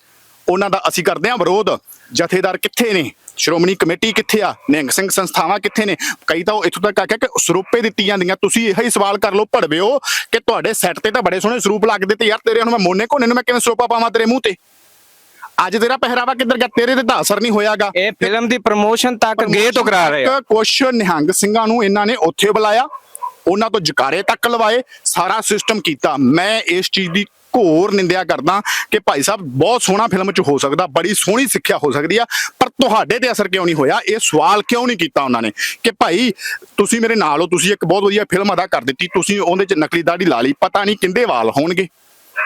ਉਹਨਾਂ ਦਾ ਅਸੀਂ ਕਰਦੇ ਆ ਵਿਰੋਧ। ਜਥੇਦਾਰ ਕਿੱਥੇ ਨੇ? ਸ਼੍ਰੋਮਣੀ ਕਮੇਟੀ ਕਿੱਥੇ ਆ? ਨਿਹੰਗ ਸਿੰਘ ਸੰਸਥਾਵਾਂ ਕਿੱਥੇ ਨੇ? ਕਈ ਤਾਂ ਉਹ ਇੱਥੋਂ ਤੱਕ ਆਖਿਆ ਕਿ ਸਰੂਪੇ ਦਿੱਤੀ ਜਾਂਦੀਆਂ। ਤੁਸੀਂ ਇਹੀ ਸਵਾਲ ਕਰ ਲਓ, ਭੜਵਿਓ, ਕਿ ਤੁਹਾਡੇ ਸੈੱਟ ਤੇ ਤਾਂ ਬੜੇ ਸੋਹਣੇ ਸਰੂਪ ਲੱਗਦੇ ਤੇ ਯਾਰ ਤੇਰੇ ਹੁਣ ਮੈਂ ਮੋਨੇ ਕੋਨੇ ਨੂੰ ਮੈਂ ਕਿਵੇਂ ਸਰੂਪਾ ਪਾਵਾਂ ਤੇਰੇ ਮੂੰਹ ਤੇ? ਅੱਜ ਤੇਰਾ ਪਹਿਰਾਵਾ ਕਿੱਧਰ ਗਿਆ? ਤੇਰੇ ਤੇ ਤਾਂ ਅਸਰ ਨਹੀਂ ਹੋਇਆਗਾ। ਇਹ ਫਿਲਮ ਦੀ ਪ੍ਰਮੋਸ਼ਨ ਤੱਕ ਗੇ ਤੋਂ ਕਰਾ ਰਹੇ ਆ। ਕੁਛ ਨਿਹੰਗ ਸਿੰਘਾਂ ਨੂੰ ਇਹਨਾਂ ਨੇ ਉੱਥੇ ਬੁਲਾਇਆ। ਉਹਨਾਂ ਤੋਂ ਜਕਾਰੇ ਤੱਕ ਲਵਾਏ। ਸਾਰਾ ਸਿਸਟਮ ਕੀਤਾ। ਮੈਂ ਇਸ ਚੀਜ਼ ਦੀ ਘੋਰ ਨਿੰਦਿਆ ਕਰਦਾ ਕਿ ਭਾਈ ਸਾਹਿਬ ਬਹੁਤ ਸੋਹਣਾ ਫਿਲਮ 'ਚ ਹੋ ਸਕਦਾ। ਬੜੀ ਸੋਹਣੀ ਸਿੱਖਿਆ ਹੋ ਸਕਦੀ ਆ। ਪਰ ਤੁਹਾਡੇ ਤੇ ਅਸਰ ਕਿਉਂ ਨਹੀਂ ਹੋਇਆ? ਇਹ ਸਵਾਲ ਕਿਉਂ ਨਹੀਂ ਕੀਤਾ ਉਹਨਾਂ ਨੇ? ਕਿ ਭਾਈ ਤੁਸੀਂ ਮੇਰੇ ਨਾਲ ਹੋ। ਤੁਸੀਂ ਇੱਕ ਬਹੁਤ ਵਧੀਆ ਫਿਲਮ ਅਦਾ ਕਰ ਦਿੱਤੀ। ਤੁਸੀਂ ਉਹਦੇ 'ਚ ਨਕਲੀ ਦਾੜੀ ਲਾ ਲਈ। ਪਤਾ ਨਹੀਂ ਕਿੰਦੇ ਵਾਲ ਹੋਣਗੇ।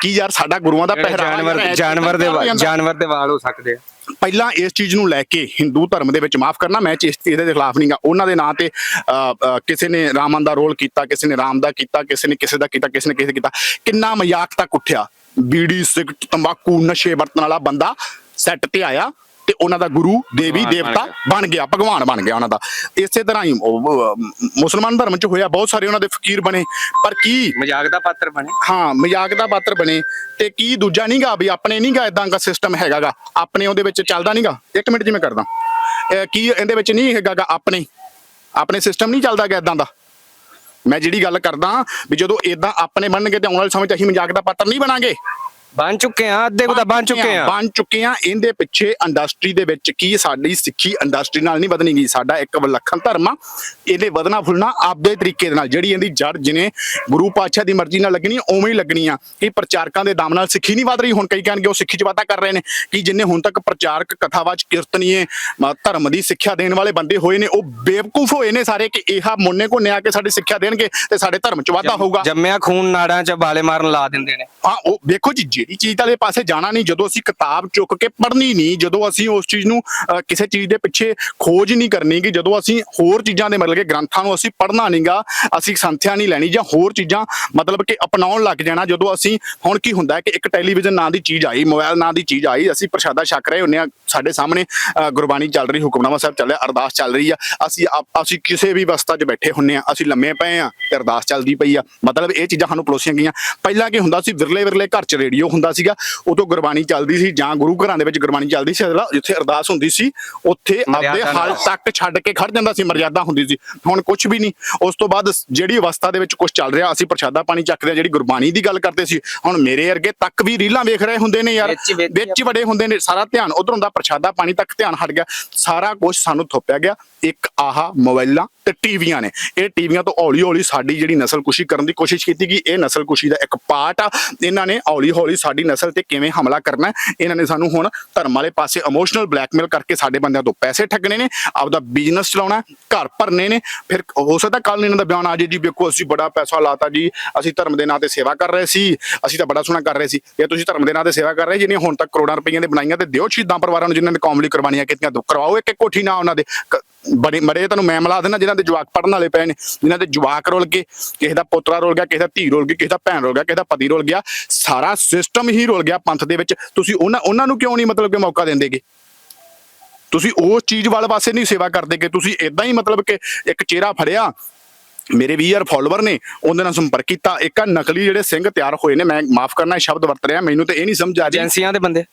ਕੀ ਯਾਰ ਸਾਡਾ ਗੁਰੂਆਂ ਦਾ ਪਹਿਰਾਵਾ ਜਾਨਵਰ ਜਾਨਵਰ ਦੇ ਵਾ-। ਜਾਨਵਰ ਦੇ ਵਾਲ ਹੋ ਸਕਦੇ ਆ। ਪਹਿਲਾਂ ਇਸ ਚੀਜ਼ ਨੂੰ ਲੈ ਕੇ ਹਿੰਦੂ ਧਰਮ ਦੇ ਵਿੱਚ ਮਾਫ ਕਰਨਾ ਮੈਂ ਇਸ ਚੀਜ਼ ਦੇ ਖਿਲਾਫ ਨਹੀਂਗਾ ਉਹਨਾਂ ਦੇ ਨਾਂ ਤੇ ਅ, ਅ, ਕਿਸੇ ਨੇ ਰਾਮਨ ਦਾ ਰੋਲ ਕੀਤਾ ਕਿਸੇ ਨੇ ਰਾਮ ਦਾ ਕੀਤਾ ਕਿਸੇ ਨੇ ਕਿਸੇ ਦਾ ਕੀਤਾ ਕਿਸੇ ਨੇ ਕਿਸੇ ਕੀਤਾ। ਕਿੰਨਾ ਮਜ਼ਾਕ ਤੱਕ ਉੱਠਿਆ। ਬੀੜੀ ਸਿਗਰਟ ਤੰਬਾਕੂ ਨਸ਼ੇ ਵਰਤਣ ਵਾਲਾ ਬੰਦਾ ਸੈੱਟ ਤੇ ਆਇਆ। ਉਹਨਾਂ ਦਾ ਗੁਰੂ ਦੇਵੀ ਦੇਵਤਾ। ਬਣ ਗਿਆ ਭਗਵਾਨ ਬਣ ਗਿਆ ਉਹਨਾਂ ਦਾ। ਇਸੇ ਤਰ੍ਹਾਂ ਹੀ ਮੁਸਲਮਾਨ ਧਰਮ ਚ ਹੋਇਆ ਬਹੁਤ ਸਾਰੇ ਉਹਨਾਂ ਦੇ ਫਕੀਰ ਬਣੇ। ਪਰ ਕੀ? ਮਜ਼ਾਕ ਦਾ ਪਾਤਰ ਬਣੇ। ਹਾਂ ਮਜ਼ਾਕ ਦਾ ਪਾਤਰ ਬਣੇ। ਤੇ ਕੀ ਦੂਜਾ ਨਹੀਂਗਾ ਵੀ ਆਪਣੇ ਨਹੀਂਗਾ ਇਦਾਂ ਦਾ ਸਿਸਟਮ ਹੈਗਾਗਾ? ਆਪਣੇ ਉਹਦੇ ਵਿੱਚ ਚੱਲਦਾ ਨਹੀਂਗਾ ਇੱਕ ਮਿੰਟ ਜੀ ਮੈਂ ਕਰਦਾ। ਕੀ ਇਹਦੇ ਵਿੱਚ ਨਹੀਂ ਹੈਗਾਗਾ ਆਪਣੇ? ਆਪਣੇ ਸਿਸਟਮ ਨਹੀਂ ਚੱਲਦਾਗਾ ਇਦਾਂ ਦਾ? ਮੈਂ ਜਿਹੜੀ ਗੱਲ ਕਰਦਾ ਵੀ ਜਦੋਂ ਇਦਾਂ ਆਪਣੇ ਬਣਨਗੇ ਤੇ ਆਉਣ ਵਾਲੇ ਸਮੇਂ 'ਚ ਅਸੀਂ ਮਜ਼ਾਕ ਦਾ ਪਾਤਰ ਨਹੀਂ ਬਣਾਂਗੇ। ਬਣ ਚੁੱਕੇ ਆ ਅੱਧੇ ਕੁ ਤਾਂ ਬਣ ਚੁੱਕੇ ਆ ਬਣ ਚੁੱਕੇ ਆ ਇਹਦੇ ਪਿੱਛੇ ਇੰਡਸਟਰੀ ਦੇ ਵਿੱਚ ਕੀ ਸਾਡੀ ਸਿੱਖੀ ਇੰਡਸਟਰੀ ਨਾਲ ਨਹੀਂ ਵਧਣੀ ਗਈ ਸਾਡਾ ਇੱਕ ਵਿਲੱਖਣ ਧਰਮ ਆ। ਇਹਦੇ ਵਧਣਾ ਫੁੱਲਣਾ ਆਪਦੇ ਤਰੀਕੇ ਦੇ ਨਾਲ। ਜਿਹੜੀ ਇਹਦੀ ਜੜ ਜਿਨੇ ਗੁਰੂ ਪਾਤਸ਼ਾਹ ਦੀ ਮਰਜ਼ੀ ਨਾਲ ਲੱਗਣੀ ਉਵੇਂ ਹੀ ਲੱਗਣੀ ਆ। ਕਿ ਪ੍ਰਚਾਰਕਾਂ ਦੇ ਦਮ ਨਾਲ ਸਿੱਖੀ ਨਹੀਂ ਵਧ ਰਹੀ। ਹੁਣ ਕਈ ਕਹਿਣਗੇ ਉਹ ਸਿੱਖੀ ਚ ਵਾਧਾ ਕਰ ਰਹੇ ਨੇ। ਕਿ ਜਿੰਨੇ ਹੁਣ ਤੱਕ ਪ੍ਰਚਾਰਕ ਕਥਾਵਾਚ ਕੀਰਤਨੀਏ ਧਰਮ ਦੀ ਸਿੱਖਿਆ ਦੇਣ ਵਾਲੇ ਬੰਦੇ ਹੋਏ ਨੇ ਉਹ ਬੇਵਕੂਫ ਹੋਏ ਨੇ ਸਾਰੇ ਕਿ ਇਹ ਮੁੰਨੇ ਕੋ ਨਿਆ ਕੇ ਸਾਡੀ ਸਿੱਖਿਆ ਦੇਣਗੇ ਤੇ ਸਾਡੇ ਧਰਮ ਚ ਵਾਧਾ ਹੋਊਗਾ। ਜੰਮਿਆ ਖੂਨ ਨਾੜਾਂ 'ਚ ਬਾਲੇ ਮਾਰਨ ਲਾ ਦਿੰਦੇ ਨੇ। ਹਾਂ ਉਹ ਵੇਖੋ ਜੀ ਇਹ ਮੇਰੀ ਚੀਜ਼ ਵਾਲੇ ਪਾਸੇ ਜਾਣਾ ਨਹੀਂ ਜਦੋਂ ਅਸੀਂ ਕਿਤਾਬ ਚੁੱਕ ਕੇ ਪੜ੍ਹਨੀ ਨਹੀਂ ਜਦੋਂ ਅਸੀਂ ਉਸ ਚੀਜ਼ ਨੂੰ ਕਿਸੇ ਚੀਜ਼ ਦੇ ਪਿੱਛੇ ਖੋਜ ਨਹੀਂ ਕਰਨੀ ਕਿ ਜਦੋਂ ਅਸੀਂ ਹੋਰ ਚੀਜ਼ਾਂ ਦੇ ਮਤਲਬ ਕਿ ਗ੍ਰੰਥਾਂ ਨੂੰ ਅਸੀਂ ਪੜ੍ਹਨਾ ਨਹੀਂਗਾ ਅਸੀਂ ਸੰਥਿਆ ਨਹੀਂ ਲੈਣੀ ਜਾਂ ਹੋਰ ਚੀਜ਼ਾਂ ਮਤਲਬ ਕਿ ਅਪਣਾਉਣ ਲੱਗ ਜਾਣਾ ਜਦੋਂ ਅਸੀਂ ਹੁਣ ਕੀ ਹੁੰਦਾ ਕਿ ਇੱਕ ਟੈਲੀਵਿਜ਼ਨ ਨਾਂ ਦੀ ਚੀਜ਼ ਆਈ ਮੋਬਾਈਲ ਨਾਂ ਦੀ ਚੀਜ਼ ਆਈ ਅਸੀਂ ਪ੍ਰਸ਼ਾਦਾ ਛਕ ਰਹੇ ਹੁੰਨੇ ਆ ਸਾਡੇ ਸਾਹਮਣੇ ਅਹ, ਗੁਰਬਾਣੀ ਚੱਲ ਰਹੀ ਹੁਕਮਨਾਮਾ ਸਾਹਿਬ ਚੱਲ ਰਿਹਾ ਅਰਦਾਸ ਚੱਲ ਰਹੀ ਆ ਅਸੀਂ ਆਪ- ਅਸੀਂ ਕਿਸੇ ਵੀ ਅਵਸਥਾ 'ਚ ਬੈਠੇ ਹੁੰਨੇ ਆ ਅਸੀਂ ਲੰਮੇ ਪਏ ਆ ਤੇ ਅਰਦਾਸ ਚੱਲਦੀ ਪਈ ਆ ਮਤਲਬ ਇਹ ਚੀਜ਼ਾਂ ਸਾਨੂੰ ਪਲੋਸੀਆਂ ਗਈਆਂ। ਪਹਿਲਾਂ ਕੀ ਹੁੰਦਾ ਸੀ ਵਿਰਲੇ ਵਿਰਲੇ ਘਰ 'ਚ ਰੇਡੀਓ ਹੁੰਦਾ ਸੀਗਾ ਉਦੋਂ ਗੁਰਬਾਣੀ ਚੱਲਦੀ ਸੀ ਜਾਂ ਗੁਰੂ ਘਰਾਂ ਦੇ ਵਿੱਚ ਗੁਰਬਾਣੀ ਚੱਲਦੀ ਸੀ ਜਿੱਥੇ ਅਰਦਾਸ ਹੁੰਦੀ ਸੀ ਉੱਥੇ ਆਪਦੇ ਹਾਲ। ਤੱਕ ਛੱਡ ਕੇ ਖੜ ਜਾਂਦਾ ਸੀ ਮਰਜ਼ਾਦਾ ਹੁੰਦੀ ਸੀ। ਹੁਣ ਕੁਝ ਵੀ ਨਹੀਂ। ਉਸ ਤੋਂ ਬਾਅਦ ਜਿਹੜੀ ਅਵਸਥਾ ਦੇ ਵਿੱਚ ਕੁਝ ਚੱਲ ਰਿਹਾ ਅਸੀਂ ਪ੍ਰਸ਼ਾਦਾ ਪਾਣੀ ਚੱਕਦੇ ਆ ਜਿਹੜੀ ਗੁਰਬਾਣੀ ਦੀ ਗੱਲ ਕਰਦੇ ਸੀ। ਹੁਣ ਮੇਰੇ ਵਰਗੇ ਤੱਕ ਵੀ ਰੀਲਾਂ ਵੇਖ ਰਹੇ ਹੁੰਦੇ ਨੇ ਯਾਰ ਵਿੱਚ- ਵੜੇ ਹੁੰਦੇ ਨੇ ਸਾਰਾ ਧਿਆਨ ਉਧਰ ਹੁੰਦਾ ਪ੍ਰਸ਼ਾਦਾ ਪਾਣੀ ਤੱਕ ਧਿਆਨ ਹਟ ਗਿਆ। ਸਾਰਾ ਕੁਝ ਸਾਨੂੰ ਥੋਪਿਆ ਗਿਆ। ਇੱਕ ਆਹ ਮੋਬਾਈਲਾਂ ਤੇ ਟੀਵੀਆਂ ਨੇ। ਇਹ ਟੀਵੀਆਂ ਤੋਂ ਹੌਲੀ ਹੌਲੀ ਸਾਡੀ ਜਿਹੜੀ ਨਸਲਕੁਸ਼ੀ ਕਰਨ ਦੀ ਕੋਸ਼ਿਸ਼ ਕੀਤੀ ਗਈ। ਇਹ ਨਸਲਕੁਸ਼ੀ ਦਾ ਇੱਕ ਪਾਰਟ ਆ। ਇਹਨਾਂ ਨੇ ਹੌਲੀ ਹੌਲੀ ਸਾਡੀ ਨਸਲ ਤੇ ਕਿਵੇਂ ਹਮਲਾ ਕਰਨਾ ਇਹਨਾਂ ਨੇ ਸਾਨੂੰ ਹੁਣ ਧਰਮ ਵਾਲੇ ਪਾਸੇ ਇਮੋਸ਼ਨਲ ਬਲੈਕਮੇਲ ਕਰਕੇ ਸਾਡੇ ਬੰਦਿਆਂ ਤੋਂ ਪੈਸੇ ਠੱਗਣੇ ਨੇ, ਆਪਦਾ ਬਿਜ਼ਨਸ ਚਲਾਉਣਾ ਘਰ ਭਰਨੇ ਨੇ। ਫਿਰ ਹੋ ਸਕਦਾ ਕੱਲ ਇਹਨਾਂ ਦਾ ਬਿਆਨ ਆ ਜੇ ਜੀ ਵੇਖੋ, ਅਸੀਂ ਬੜਾ ਪੈਸਾ ਲਾਤਾ ਜੀ, ਅਸੀਂ ਧਰਮ ਦੇ ਨਾਂ ਤੇ ਸੇਵਾ ਕਰ ਰਹੇ ਸੀ, ਅਸੀਂ ਤਾਂ ਬੜਾ ਸੋਹਣਾ ਕਰ ਰਹੇ ਸੀ। ਇਹ ਤੁਸੀਂ ਧਰਮ ਦੇ ਨਾਂ ਤੇ ਸੇਵਾ ਕਰ ਰਹੇ, ਜਿਹਨੇ ਹੁਣ ਤੱਕ ਕਰੋੜਾਂ ਰੁਪਈਆਂ ਦੇ ਬਣਾਈਆਂ ਤੇ ਦਿਓ ਸ਼ਹੀਦਾਂ ਪਰਿਵਾਰਾਂ ਨੂੰ ਜਿਨ੍ਹਾਂ ਨੇ ਕੌਮ ਲਈ ਕੁਰਬਾਨੀਆਂ ਕੀਤੀਆਂ ਦੋ ਕਰਵਾਓ ਇੱਕ ਇੱਕ ਕੋਠੀ ਨਾ ਉਹਨਾਂ ਦੇ। ਬੜੇ ਮੜੇ ਤੁਹਾਨੂੰ ਮੈਂ ਮਿਲਾ ਦੇਣਾ ਜਿਨ੍ਹਾਂ ਦੇ ਜਵਾਕ ਪੜਨ ਵਾਲੇ ਪਏ ਨੇ, ਜਿਨ੍ਹਾਂ ਦੇ ਜਵਾਕ ਰੋਲ ਗਏ, ਕਿਸੇ ਦਾ ਪੋਤਰਾ ਰੋਲ ਗਿਆ, ਕਿਸੇ ਦਾ ਧੀ ਰੋਲ ਗਈ, ਕਿਸੇ ਦਾ ਭੈਣ ਰੋਲ ਗਿਆ, ਕਿਸੇ ਦਾ ਪਤੀ ਰੋਲ ਗਿਆ, ਸਾਰਾ ਸਿਸਟਮ ਹੀ ਰੋਲ ਗਿਆ ਪੰਥ ਦੇ ਵਿੱਚ। ਤੁਸੀਂ ਉਹਨਾਂ ਉਹਨਾਂ ਨੂੰ ਕਿਉਂ ਨਹੀਂ ਮਤਲਬ ਕਿ ਮੌਕਾ ਦਿੰਦੇਗੇ? ਤੁਸੀਂ ਉਸ ਚੀਜ਼ ਵਾਲੇ ਪਾਸੇ ਨਹੀਂ ਸੇਵਾ ਕਰਦੇ ਕਿ ਤੁਸੀਂ ਇਦਾਂ ਹੀ ਮਤਲਬ ਕਿ ਇੱਕ ਚਿਹਰਾ ਫੜਿਆ, ਮੇਰੇ 20000 ਫਾਲੋਅਰ ਨੇ, ਉਹਦੇ ਨਾਲ ਸੰਪਰਕ ਕੀਤਾ। ਇੱਕ ਨਕਲੀ ਜਿਹੜੇ ਸਿੰਘ ਤਿਆਰ ਹੋਏ ਨੇ, ਮੈਂ ਮਾਫ ਕਰਨਾ ਸ਼ਬਦ ਵਰਤ ਰਿਹਾ, ਮੈਨੂੰ ਤੇ ਇਹ ਨਹੀਂ ਸਮਝ ਆ ਰਹੀ। ਏਜੰਸੀਆਂ ਦੇ ਬੰਦੇ।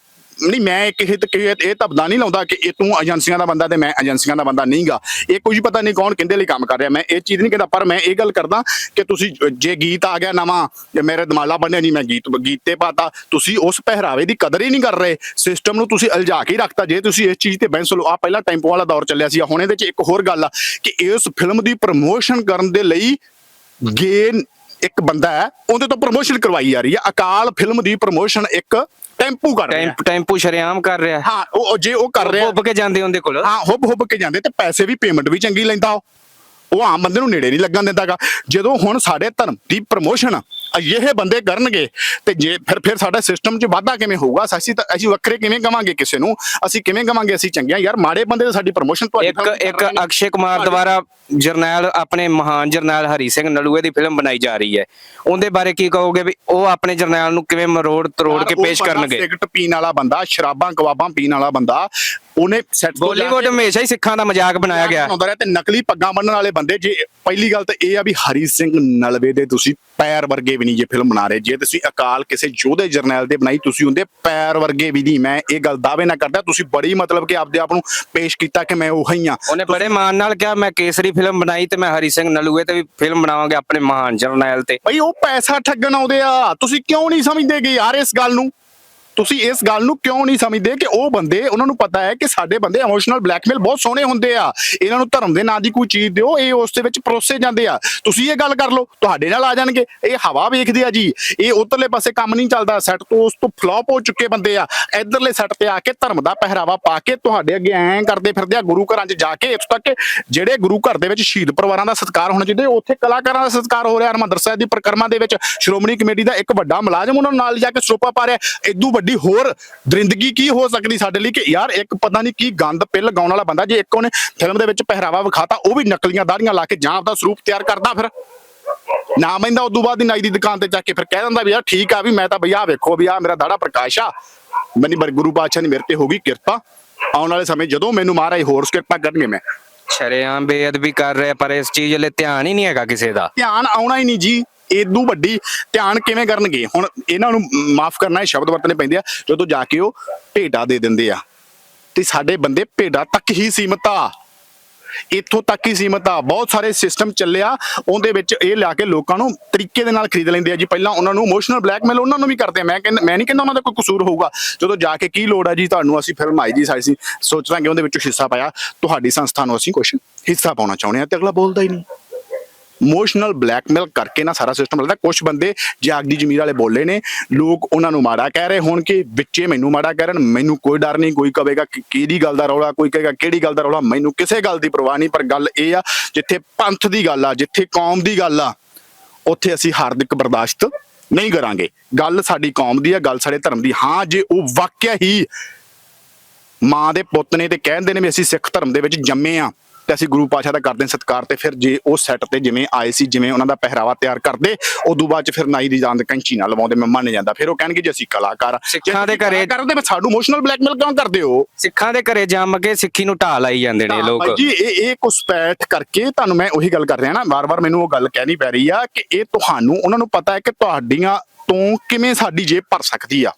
ਨਹੀਂ, ਮੈਂ ਕਿਸੇ ਤੇ ਕਿਸੇ ਇਹ ਧਬਦਾ ਨਹੀਂ ਲਾਉਂਦਾ ਕਿ ਇਹ ਤੂੰ ਏਜੰਸੀਆਂ ਦਾ ਬੰਦਾ ਤੇ ਮੈਂ ਏਜੰਸੀਆਂ ਦਾ ਬੰਦਾ ਨਹੀਂਗਾ। ਇਹ ਕੁਝ ਪਤਾ ਨਹੀਂ ਕੌਣ ਕਿੰਦੇ ਲਈ ਕੰਮ ਕਰ ਰਿਹਾ। ਮੈਂ ਇਹ ਚੀਜ਼ ਨਹੀਂ ਕਹਿੰਦਾ, ਪਰ ਮੈਂ ਇਹ ਗੱਲ ਕਰਦਾ ਕਿ ਤੁਸੀਂ ਜੇ ਗੀਤ ਆ ਗਿਆ ਨਵਾਂ, ਜੇ ਮੇਰੇ ਦਿਮਾਲਾ ਬਣਿਆ ਨਹੀਂ ਮੈਂ ਗੀਤ ਗੀਤ ਤੇ ਪਾਤਾ, ਤੁਸੀਂ ਉਸ ਪਹਿਰਾਵੇ ਦੀ ਕਦਰ ਹੀ ਨਹੀਂ ਕਰ ਰਹੇ। ਸਿਸਟਮ ਨੂੰ ਤੁਸੀਂ ਅਲਝਾ ਕੇ ਰੱਖਤਾ। ਜੇ ਤੁਸੀਂ ਇਸ ਚੀਜ਼ ਤੇ ਬੈਂਸ ਲਓ ਆ ਪਹਿਲਾਂ ਟੈਂਪੋ ਵਾਲਾ ਦੌਰ ਚੱਲਿਆ ਸੀ ਹੁਣ ਇਹਦੇ ਚ ਇੱਕ ਹੋਰ ਗੱਲ ਆ ਕਿ ਇਸ ਫਿਲਮ ਦੀ ਪ੍ਰਮੋਸ਼ਨ ਕਰਨ ਦੇ ਲਈ ਗੇ ਇੱਕ ਬੰਦਾ ਹੈ ਉਹਦੇ ਤੋਂ ਪ੍ਰਮੋਸ਼ਨ ਕਰਵਾਈ ਜਾ ਰਹੀ ਹੈ। ਅਕਾਲ ਫਿਲਮ ਦੀ ਪ੍ਰਮੋਸ਼ਨ ਇੱਕ ਟੈਂਪੂ ਕਰ ਰਿਹਾ ਹੈ। ਟੈਂਪ ਸ਼ਰੇਆਮ ਕਰ ਰਿਹਾ ਹਾਂ। ਉਹ ਜੇ ਉਹ ਕਰ ਰਿਹਾ ਉੱਭ ਕੇ ਜਾਂਦੇ ਉਹਦੇ ਕੋਲ। ਹਾਂ ਹੁੱਬ ਹੁੱਬ ਕੇ ਜਾਂਦੇ ਤੇ ਪੈਸੇ ਵੀ ਪੇਮੈਂਟ ਵੀ ਚੰਗੀ ਲੈਂਦਾ ਉਹ। ਉਹ ਆਮ ਬੰਦੇ ਨੂੰ ਨੇੜੇ ਨਹੀਂ ਲੱਗਣ ਦਿੰਦਾਗਾ ਜਦੋਂ ਹੁਣ ਸਾਡੇ ਧਰਮ ਦੀ ਪ੍ਰਮੋਸ਼ਨ ਅਜਿਹੇ ਬੰਦੇ ਕਰਨਗੇ ਤੇ ਜੇ ਫਿਰ ਫਿਰ ਸਾਡਾ ਸਿਸਟਮ 'ਚ ਵਾਧਾ ਕਿਵੇਂ ਹੋਊਗਾ? ਅਸੀਂ ਤਾਂ ਅਸੀਂ ਵੱਖਰੇ ਕਿਵੇਂ ਕਵਾਂਗੇ ਕਿਸੇ ਨੂੰ? ਅਸੀਂ ਕਿਵੇਂ ਕਵਾਂਗੇ ਅਸੀਂ ਚੰਗਿਆ? ਯਾਰ ਮਾੜੇ ਬੰਦੇ ਤਾਂ ਸਾਡੀ ਪ੍ਰਮੋਸ਼ਨ ਤੁਹਾਡੀ ਇੱਕ ਇੱਕ। ਅਕਸ਼ੇ ਕੁਮਾਰ ਦੁਆਰਾ ਜਰਨੈਲ ਆਪਣੇ ਮਹਾਨ ਜਰਨੈਲ ਹਰੀ ਸਿੰਘ ਨਲੂਏ ਦੀ ਫਿਲਮ ਬਣਾਈ ਜਾ ਰਹੀ ਹੈ। ਉਹਦੇ ਬਾਰੇ ਕੀ ਕਹੋਗੇ ਵੀ ਉਹ ਆਪਣੇ ਜਰਨੈਲ ਨੂੰ ਕਿਵੇਂ ਮਰੋੜ ਤਰੋੜ ਕੇ ਪੇਸ਼ ਕਰਨਗੇ? ਸਿਗਰਟ ਪੀਣ ਵਾਲਾ ਬੰਦਾ ਸ਼ਰਾਬਾਂ ਕਬਾਬਾਂ ਪੀਣ ਵਾਲਾ ਬੰਦਾ ਉਹਨੇ ਸੈੱਟ ਬਾਲੀਵੁੱਡ ਹਮੇਸ਼ਾ ਹੀ ਸਿੱਖਾਂ ਦਾ ਮਜ਼ਾਕ ਬਣਾਇਆ ਗਿਆ। ਹੁੰਦਾ ਰਿਹਾ ਤੇ ਨਕਲੀ ਪੱਗਾਂ ਬੰਨਣ ਵਾਲੇ ਬੰਦੇ ਜੇ ਪਹਿਲੀ ਗੱਲ ਤਾਂ ਇਹ ਆ ਵੀ ਹਰੀ ਸਿੰਘ ਨਲਵੇ ਦੇ ਤੁਸੀਂ ਪੈਰ ਵਰਗੇ ਵੀ ਨਹੀਂ ਜੇ ਫਿਲਮ ਬਣਾ ਰਹੇ। ਜੇ ਤੁਸੀਂ ਅਕਾਲ ਕਿਸੇ ਯੋਧੇ ਜਰਨੈਲ ਦੇ ਬਣਾਈ ਤੁਸੀਂ ਉਹਦੇ ਪੈਰ ਵਰਗੇ ਵੀ ਨਹੀਂ। ਮੈਂ ਇਹ ਗੱਲ ਦਾਅਵੇ ਨਾ ਕਰਦਾ ਤੁਸੀਂ ਬੜੀ ਮਤਲਬ ਕਿ ਆਪਦੇ ਆਪ ਨੂੰ ਪੇਸ਼ ਕੀਤਾ ਕਿ ਮੈਂ ਉਹ ਹੀ। ਆ ਉਹਨੇ ਬੜੇ ਮਾਣ ਨਾਲ ਕਿਹਾ ਮੈਂ ਕੇਸਰੀ ਫਿਲਮ ਬਣਾਈ ਤੇ ਮੈਂ ਹਰੀ ਸਿੰਘ ਨਲੂਏ ਤੇ ਵੀ ਫਿਲਮ ਬਣਾਵਾਂਗੇ ਆਪਣੇ ਮਹਾਨ ਜਰਨੈਲ ਤੇ। ਬਈ ਉਹ ਪੈਸਾ ਠੱਗਣ ਆਉਂਦੇ ਆ। ਤੁਸੀਂ ਕਿਉਂ ਨਹੀਂ ਸਮਝਦੇਗੇ ਯਾਰ ਇਸ ਗੱਲ ਨੂੰ? ਤੁਸੀਂ ਇਸ ਗੱਲ ਨੂੰ ਕਿਉਂ ਨਹੀਂ ਸਮਝਦੇ ਕਿ ਉਹ ਬੰਦੇ, ਉਹਨਾਂ ਨੂੰ ਪਤਾ ਹੈ ਕਿ ਸਾਡੇ ਬੰਦੇ ਇਮੋਸ਼ਨਲ ਬਲੈਕਮੇਲ ਬਹੁਤ ਸੋਹਣੇ ਹੁੰਦੇ ਆ। ਇਹਨਾਂ ਨੂੰ ਧਰਮ ਦੇ ਨਾਂ ਦੀ ਕੋਈ ਚੀਜ਼ ਦਿਓ, ਇਹ ਉਸ ਦੇ ਵਿੱਚ ਪਰੋਸੇ ਜਾਂਦੇ ਆ। ਤੁਸੀਂ ਇਹ ਗੱਲ ਕਰ ਲਓ, ਤੁਹਾਡੇ ਨਾਲ ਆ ਜਾਣਗੇ। ਇਹ ਹਵਾ ਵੇਖਦੇ ਆ ਜੀ। ਇਹ ਉਧਰਲੇ ਪਾਸੇ ਕੰਮ ਨਹੀਂ ਚੱਲਦਾ। ਸੈੱਟ ਤੋਂ ਉਸ ਤੋਂ ਫਲॉप ਹੋ ਚੁੱਕੇ ਬੰਦੇ ਆ। ਇਧਰਲੇ ਸੈੱਟ ਤੇ ਆ ਕੇ ਧਰਮ ਦਾ ਪਹਿਰਾਵਾ ਪਾ ਕੇ ਤੁਹਾਡੇ ਅੱਗੇ ਐਂ ਕਰਦੇ ਫਿਰਦੇ ਆ ਗੁਰੂ ਘਰਾਂ 'ਚ ਜਾ ਕੇ। ਇੱਥੋਂ ਤੱਕ ਜਿਹੜੇ ਗੁਰੂ ਘਰ ਦੇ ਵਿੱਚ ਸ਼ਹੀਦ ਪਰਿਵਾਰਾਂ ਦਾ ਸਤਿਕਾਰ ਹੋਣਾ ਚਾਹੀਦਾ, ਉੱਥੇ ਕਲਾਕਾਰਾਂ ਦਾ ਸਤਿਕਾਰ ਹੋ ਰਿਹਾ। ਹਰਮੰਦਰ ਸਾਹਿਬ ਦੀ ਪ੍ਰਕਰਮਾ ਦੇ ਵਿੱਚ ਸ਼੍ਰੋਮਣੀ ਕਮੇਟੀ ਦਾ ਇੱਕ ਵੱਡਾ ਮੁਲਾਜ਼ਮ ਉਹਨਾਂ ਨਾਲ ਜਾ ਕੇ ਸਰੋਪਾ ਪਾ ਰਿਹਾ। ਇਦੋਂ ਵੱਡੀ ਹੋਰ ਦਰਿੰਦਗੀ ਕੀ ਹੋ ਸਕਦੀ ਸਾਡੇ ਲਈ ਕਿ ਯਾਰ ਇੱਕ ਪਤਾ ਨਹੀਂ ਕੀ ਗੰਦ ਪਿੱਲ ਗਾਉਣ ਵਾਲਾ ਬੰਦਾ ਜੇ ਇੱਕ ਉਹਨੇ ਫਿਲਮ ਦੇ ਵਿੱਚ ਪਹਿਰਾਵਾ ਵਿਖਾਤਾ ਉਹ ਵੀ ਨਕਲੀਆਂ ਦਾੜੀਆਂ ਲਾ ਕੇ ਜਾਂ ਆਪਦਾ ਸਰੂਪ ਤਿਆਰ ਕਰਦਾ ਫਿਰ। ਨਾ ਮੈਂਦਾ ਉਦੋਂ ਬਾਅਦ ਹੀ ਨਾਈ ਦੀ ਦੁਕਾਨ ਤੇ ਜਾ ਕੇ ਫਿਰ ਕਹਿ ਦਿੰਦਾ ਵੀ ਯਾਰ ਠੀਕ ਆ ਵੀ ਮੈਂ ਤਾਂ ਬਈ ਆਹ ਵੇਖੋ ਵੀ ਆ ਮੇਰਾ ਦਾੜਾ ਪ੍ਰਕਾਸ਼ ਆ। ਮੈਨੂੰ ਬਰ ਗੁਰੂ ਪਾਤਸ਼ਾਹ ਨੇ ਮੇਰੇ ਤੇ ਹੋ ਗਈ ਕਿਰਪਾ। ਆਉਣ ਵਾਲੇ ਸਮੇਂ ਜਦੋਂ ਮੈਨੂੰ ਮਹਾਰਾਜ ਹੋਰ ਕਿਰਪਾ ਕਰਨਗੇ ਮੈਂ। ਸ਼ਰੇਆਮ ਬੇਅਦਬੀ ਕਰ ਰਿਹਾ ਪਰ ਇਸ ਚੀਜ਼ ਲਈ ਧਿਆਨ ਹੀ ਨਹੀਂ ਹੈਗਾ ਕਿਸੇ ਦਾ। ਧਿਆਨ ਆਉਣਾ ਹੀ ਨਹੀਂ ਜੀ। ਏਦੂ ਵੱਡੀ ਧਿਆਨ ਕਿਵੇਂ ਕਰਨਗੇ? ਹੁਣ ਇਹਨਾਂ ਨੂੰ ਮਾਫ ਕਰਨਾ, ਇਹ ਸ਼ਬਦ ਵਰਤਨੇ ਪੈਂਦੇ ਆ, ਜਦੋਂ ਜਾ ਕੇ ਉਹ ਭੇਡਾ ਦੇ ਦਿੰਦੇ ਆ। ਤੇ ਸਾਡੇ ਬੰਦੇ ਭੇਡਾ ਤੱਕ ਹੀ ਸੀਮਤ ਆ। ਇੱਥੋਂ ਤੱਕ ਹੀ ਸੀਮਤ ਆ। ਬਹੁਤ ਸਾਰੇ ਸਿਸਟਮ ਚੱਲਿਆ ਉਹਦੇ ਵਿੱਚ ਇਹ ਲਿਆ ਕੇ ਲੋਕਾਂ ਨੂੰ ਤਰੀਕੇ ਦੇ ਨਾਲ ਖਰੀਦ ਲੈਂਦੇ ਆ ਜੀ। ਪਹਿਲਾਂ ਉਹਨਾਂ ਨੂੰ ਇਮੋਸ਼ਨਲ ਬਲੈਕਮੇਲ ਉਹਨਾਂ ਨੂੰ ਵੀ ਕਰਦੇ ਆ। ਮੈਂ ਕਹਿੰਦਾ, ਮੈਂ ਨਹੀਂ ਕਹਿੰਦਾ ਉਹਨਾਂ ਦਾ ਕੋਈ ਕਸੂਰ ਹੋਊਗਾ। ਜਦੋਂ ਜਾ ਕੇ ਕੀ ਲੋੜ ਆ ਜੀ, ਤੁਹਾਨੂੰ ਅਸੀਂ ਫਿਲਮ ਆਈ ਜੀ, ਸਾਡੀ ਸੋਚ ਲਾਂਗੇ ਉਹਦੇ ਵਿੱਚੋਂ ਹਿੱਸਾ ਪਾਇਆ। ਤੁਹਾਡੀ ਸੰਸਥਾ ਨੂੰ ਅਸੀਂ ਕੁਝ ਹਿੱਸਾ ਪਾਉਣਾ ਚਾਹੁੰਦੇ ਆ ਤੇ ਅਗਲਾ ਬੋਲਦਾ ਹੀ ਨਹੀਂ। ਇਮੋਸ਼ਨਲ ਬਲੈਕਮੇਲ ਕਰਕੇ ਨਾ ਸਾਰਾ ਸਿਸਟਮ ਲੱਗਦਾ। ਕੁਝ ਬੰਦੇ ਜਾਗਦੀ ਜ਼ਮੀਰ ਵਾਲੇ ਬੋਲੇ ਨੇ। ਲੋਕ ਉਹਨਾਂ ਨੂੰ ਮਾੜਾ ਕਹਿ ਰਹੇ ਹੋਣ ਕਿ ਵਿੱਚੇ ਮੈਨੂੰ ਮਾੜਾ ਕਹਿ ਰਹਿਣ ਮੈਨੂੰ ਕੋਈ ਡਰ ਨਹੀਂ, ਕੋਈ ਕਹੇਗਾ ਕਿ ਕਿਹੜੀ ਗੱਲ ਦਾ ਰੌਲਾ, ਕੋਈ ਕਹੇਗਾ ਕਿਹੜੀ ਗੱਲ ਦਾ ਰੌਲਾ, ਮੈਨੂੰ ਕਿਸੇ ਗੱਲ ਦੀ ਪਰਵਾਹ ਨਹੀਂ। ਪਰ ਗੱਲ ਇਹ ਆ, ਜਿੱਥੇ ਪੰਥ ਦੀ ਗੱਲ ਆ, ਜਿੱਥੇ ਕੌਮ ਦੀ ਗੱਲ ਆ, ਉੱਥੇ ਅਸੀਂ ਹਾਰਦਿਕ ਬਰਦਾਸ਼ਤ ਨਹੀਂ ਕਰਾਂਗੇ। ਗੱਲ ਸਾਡੀ ਕੌਮ ਦੀ ਆ, ਗੱਲ ਸਾਡੇ ਧਰਮ ਦੀ। ਹਾਂ, ਜੇ ਉਹ ਵਾਕਿਆ ਹੀ ਮਾਂ ਦੇ ਪੁੱਤ ਨੇ ਤੇ ਕਹਿੰਦੇ ਨੇ ਵੀ ਅਸੀਂ ਸਿੱਖ ਧਰਮ ਦੇ ਵਿੱਚ ਜੰਮੇ ਆ ਤੇ ਅਸੀਂ ਗੁਰੂ ਪਾਸ਼ਾ ਦਾ ਕਰਦੇ ਸਤਿਕਾਰ ਤੇ ਫਿਰ ਜੇ ਉਹ ਸੈੱਟ ਤੇ ਜਿਵੇਂ ਆਏ ਸੀ ਜਿਵੇਂ ਉਹਨਾਂ ਦਾ ਪਹਿਰਾਵਾ ਤਿਆਰ ਕਰਦੇ ਉਦੋਂ ਬਾਅਦ ਚ ਫਿਰ ਨਾਈ ਦੀ ਤੇ ਕੈਂਚੀ ਨਾਲ ਲਵਾਉਂਦੇ ਮੈਂ ਮੰਨ ਜਾਂਦਾ। ਫਿਰ ਉਹ ਕਹਿਣਗੇ ਜੇ ਅਸੀਂ ਕਲਾਕਾਰ ਸਿੱਖਾਂ ਦੇ ਘਰੇ- ਫਿਰ ਸਾਨੂੰ ਇਮੋਸ਼ਨਲ ਬਲੈਕਮੇਲ ਕਿਉਂ ਕਰਦੇ ਹੋ? ਸਿੱਖਾਂ ਦੇ ਘਰੇ ਜੰਮ ਕੇ ਸਿੱਖੀ ਨੂੰ ਢਾਹ ਲਾਈ ਜਾਂਦੇ ਨੇ ਲੋਕ। ਜੀ ਇਹ ਇਹ ਕੁਸਪੈਠ ਕਰਕੇ ਤੁਹਾਨੂੰ ਮੈਂ ਉਹੀ ਗੱਲ ਕਰ ਰਿਹਾ ਨਾ ਵਾਰ-ਵਾਰ ਮੈਨੂੰ ਉਹ ਗੱਲ ਕਹਿਣੀ ਪੈ ਰਹੀ ਆ ਕਿ ਇਹ ਤੁਹਾਨੂੰ ਉਹਨਾਂ ਨੂੰ ਪਤਾ ਹੈ ਕਿ ਤੁਹਾਡੀਆਂ ਤੋਂ ਕਿਵੇਂ ਸਾਡੀ ਜੇਬ ਭਰ ਸਕਦੀ ਆ।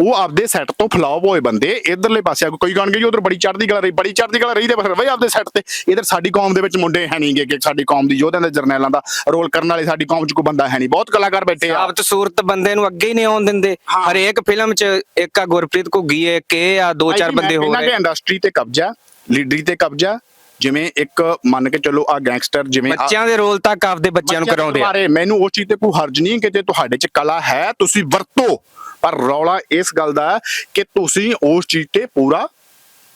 ਉਹ ਆਪਦੇ ਸੈੱਟ ਤੋਂ ਫਲਾਪ ਹੋਏ ਬੰਦੇ ਇਧਰਲੇ ਪਾਸੇ ਆ ਕੋਈ ਗਾਣਗੇ ਜੀ ਉਧਰ ਬੜੀ ਚੜ੍ਹਦੀ ਕਲਾ ਰਹੀ ਬੜੀ ਚੜ੍ਹਦੀ ਕਲਾ ਰਹੀ ਤੇ ਫਿਰ ਬਈ ਆਪਦੇ ਸੈੱਟ ਤੇ। ਇਧਰ ਸਾਡੀ ਕੌਮ ਦੇ ਵਿੱਚ ਮੁੰਡੇ ਹੈ ਨਹੀਂਗੇ ਕਿ ਸਾਡੀ ਕੌਮ ਦੀ ਯੋਧਿਆਂ ਦੇ ਜਰਨੈਲਾਂ ਦਾ ਰੋਲ ਕਰਨ ਵਾਲੇ ਸਾਡੀ ਕੌਮ 'ਚ ਕੋਈ ਬੰਦਾ ਹੈ ਨਹੀਂ। ਬਹੁਤ ਕਲਾਕਾਰ ਬੈਠੇ ਆ। ਸਾਬਤ ਸੂਰਤ ਬੰਦੇ ਨੂੰ ਅੱਗੇ ਹੀ ਨਹੀਂ ਆਉਣ ਦਿੰਦੇ। ਹਰੇਕ ਫਿਲਮ 'ਚ ਇੱਕ ਆ ਗੁਰਪ੍ਰੀਤ ਘੁੱਗੀ ਇੱਕ ਇਹ ਆ ਦੋ ਚਾਰ ਬੰਦੇ ਹੈ ਇੰਡਸਟਰੀ ਤੇ ਕਬਜ਼ਾ ਲੀਡਰੀ ਤੇ ਕਬਜ਼ਾ ਜਿਵੇਂ ਇੱਕ ਮੰਨ ਕੇ ਚੱਲੋ ਆ ਗੈਂਗਸਟਰ ਜਿਵੇਂ ਬੱਚਿਆਂ ਦੇ ਰੋਲ ਤੱਕ ਆਪਦੇ ਬੱਚਿਆਂ ਨੂੰ ਕਰਾਉਂਦੇ ਆ। ਮੈਨੂੰ ਉਸ ਚੀਜ਼ ਤੇ ਕੋਈ ਹਰਜ ਨਹੀਂ ਕਿ ਤੁਹਾਡੇ 'ਚ ਕਲਾ ਹੈ ਤੁਸੀਂ ਵਰਤੋ। ਪਰ ਰੌਲਾ ਇਸ ਗੱਲ ਦਾ ਕਿ ਤੁਸੀਂ ਉਸ ਚੀਜ਼ ਤੇ ਪੂਰਾ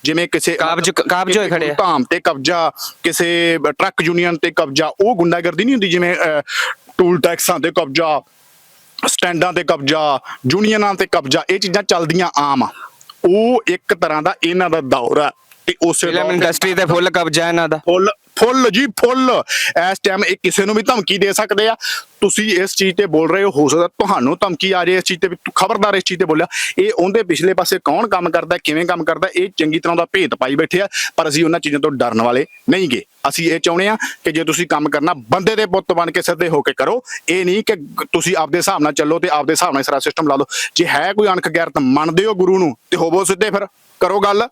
ਜਿਵੇਂ ਕਿਸੇ ਕਾਬਜ- ਕਾਬਜ ਹੋਏ ਖੜੇ ਆ। ਧਾਮ ਤੇ ਕਬਜ਼ਾ ਕਿਸੇ ਟਰੱਕ ਯੂਨੀਅਨ ਤੇ ਕਬਜ਼ਾ ਉਹ ਗੁੰਡਾਗਰਦੀ ਨਹੀਂ ਹੁੰਦੀ ਜਿਵੇਂ ਟੂਲ ਟੈਕਸਾਂ ਤੇ ਕਬਜ਼ਾ ਸਟੈਂਡਾਂ ਤੇ ਕਬਜ਼ਾ ਯੂਨੀਅਨਾਂ ਤੇ ਕਬਜ਼ਾ ਇਹ ਚੀਜ਼ਾਂ ਚੱਲਦੀਆਂ ਆਮ ਆ ਉਹ ਇੱਕ ਤਰ੍ਹਾਂ ਦਾ ਇਹਨਾਂ ਦਾ ਦੌਰ ਹੈ ਤੇ ਉਸੇ ਫਿਲਮ ਇੰਡਸਟਰੀ ਤੇ ਫੁੱਲ ਕਬਜ਼ਾ ਇਹਨਾਂ ਦਾ ਫੁੱਲ ਫੁੱਲ ਜੀ, ਫੁੱਲ। ਇਸ ਟਾਈਮ ਇਹ ਕਿਸੇ ਨੂੰ ਵੀ ਧਮਕੀ ਦੇ ਸਕਦੇ ਆ। ਤੁਸੀਂ ਇਸ ਚੀਜ਼ ਤੇ ਬੋਲ ਰਹੇ ਹੋ ਹੋ ਸਕਦਾ ਤੁਹਾਨੂੰ ਧਮਕੀ ਆ ਜੇ ਇਸ ਚੀਜ਼ ਤੇ ਵੀ, ਖਬਰਦਾਰ ਇਸ ਚੀਜ਼ ਤੇ ਬੋਲਿਆ। ਇਹ ਉਹਦੇ ਪਿਛਲੇ ਪਾਸੇ ਕੌਣ ਕੰਮ ਕਰਦਾ, ਕਿਵੇਂ ਕੰਮ ਕਰਦਾ, ਇਹ ਚੰਗੀ ਤਰ੍ਹਾਂ ਦਾ ਭੇਤ ਪਾਈ ਬੈਠੇ ਆ। ਪਰ ਅਸੀਂ ਉਹਨਾਂ ਚੀਜ਼ਾਂ ਤੋਂ ਡਰਨ ਵਾਲੇ ਨਹੀਂ ਗਏ ਅਸੀਂ ਇਹ ਚਾਹੁੰਦੇ ਆ ਕਿ ਜੇ ਤੁਸੀਂ ਕੰਮ ਕਰਨਾ, ਬੰਦੇ ਦੇ ਪੁੱਤ ਬਣ ਕੇ ਸਿੱਧੇ ਹੋ ਕੇ ਕਰੋ। ਇਹ ਨਹੀਂ ਕਿ ਤੁਸੀਂ ਆਪਦੇ ਹਿਸਾਬ ਨਾਲ ਚੱਲੋ ਤੇ ਆਪਦੇ ਹਿਸਾਬ ਨਾਲ ਸਾਰਾ ਸਿਸਟਮ ਲਾ ਲਓ। ਜੇ ਹੈ ਕੋਈ ਅਣਖ ਗੈਰਤ ਮੰਨਦੇ ਹੋ ਗੁਰੂ ਨੂੰ ਤੇ ਹੋਵੋ ਸਿੱਧੇ ਫਿਰ। ਕਰੋ ਗੱਲ।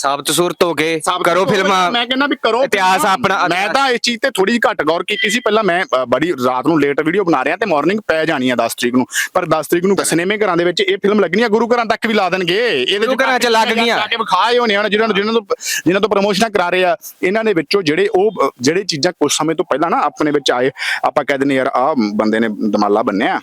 ਸਾਬਤ ਸੂਰਤ ਹੋ ਕੇ ਸਾਬਤ ਕਰੋ ਫਿਲਮਾਂ। ਮੈਂ ਕਹਿੰਦਾ ਵੀ ਕਰੋ ਇਤਿਹਾਸ ਫਿਲਮਾਂ। ਆਪਣਾ ਮੈਂ ਤਾਂ ਇਸ ਚੀਜ਼ ਤੇ ਥੋੜੀ ਘੱਟ ਗੌਰ ਕੀਤੀ ਸੀ। ਪਹਿਲਾਂ ਮੈਂ ਅ, ਬੜੀ ਰਾਤ ਨੂੰ ਲੇਟ ਵੀਡੀਓ ਬਣਾ ਰਿਹਾ ਤੇ ਮਾਰਨਿੰਗ ਪੈ ਜਾਣੀ ਆ 10 ਤਰੀਕ ਨੂੰ। ਪਰ 10 ਤਰੀਕ ਨੂੰ ਸਿਨੇਮੇ ਘਰਾਂ ਦੇ ਵਿੱਚ ਇਹ ਫਿਲਮ ਲੱਗਣੀ ਆ ਗੁਰੂ ਘਰਾਂ ਤੱਕ ਵੀ ਲਾ ਦੇਣਗੇ। ਇਹਦੇ ਗੁਰੂ ਘਰਾਂ 'ਚ ਲੱਗ ਗਈਆਂ। ਜਾ ਕੇ ਵਿਖਾਏ ਹੋਣੇ ਆ ਜਿਹਨਾਂ ਨੂੰ ਜਿਹਨਾਂ ਤੋਂ ਜਿਹਨਾਂ ਤੋਂ ਪ੍ਰਮੋਸ਼ਨਾਂ ਕਰਾ ਰਹੇ ਆ। ਇਹਨਾਂ ਦੇ ਵਿੱਚੋਂ ਜਿਹੜੇ ਉਹ ਅ, ਜਿਹੜੇ ਚੀਜ਼ਾਂ ਕੁਝ ਸਮੇਂ ਤੋਂ ਪਹਿਲਾਂ ਨਾ ਆਪਣੇ ਵਿੱਚ ਆਏ ਆਪਾਂ ਕਹਿ ਦਿੰਦੇ ਯਾਰ ਆ ਬੰਦੇ ਨੇ ਦਮਾਲਾ ਬੰਨਿਆ।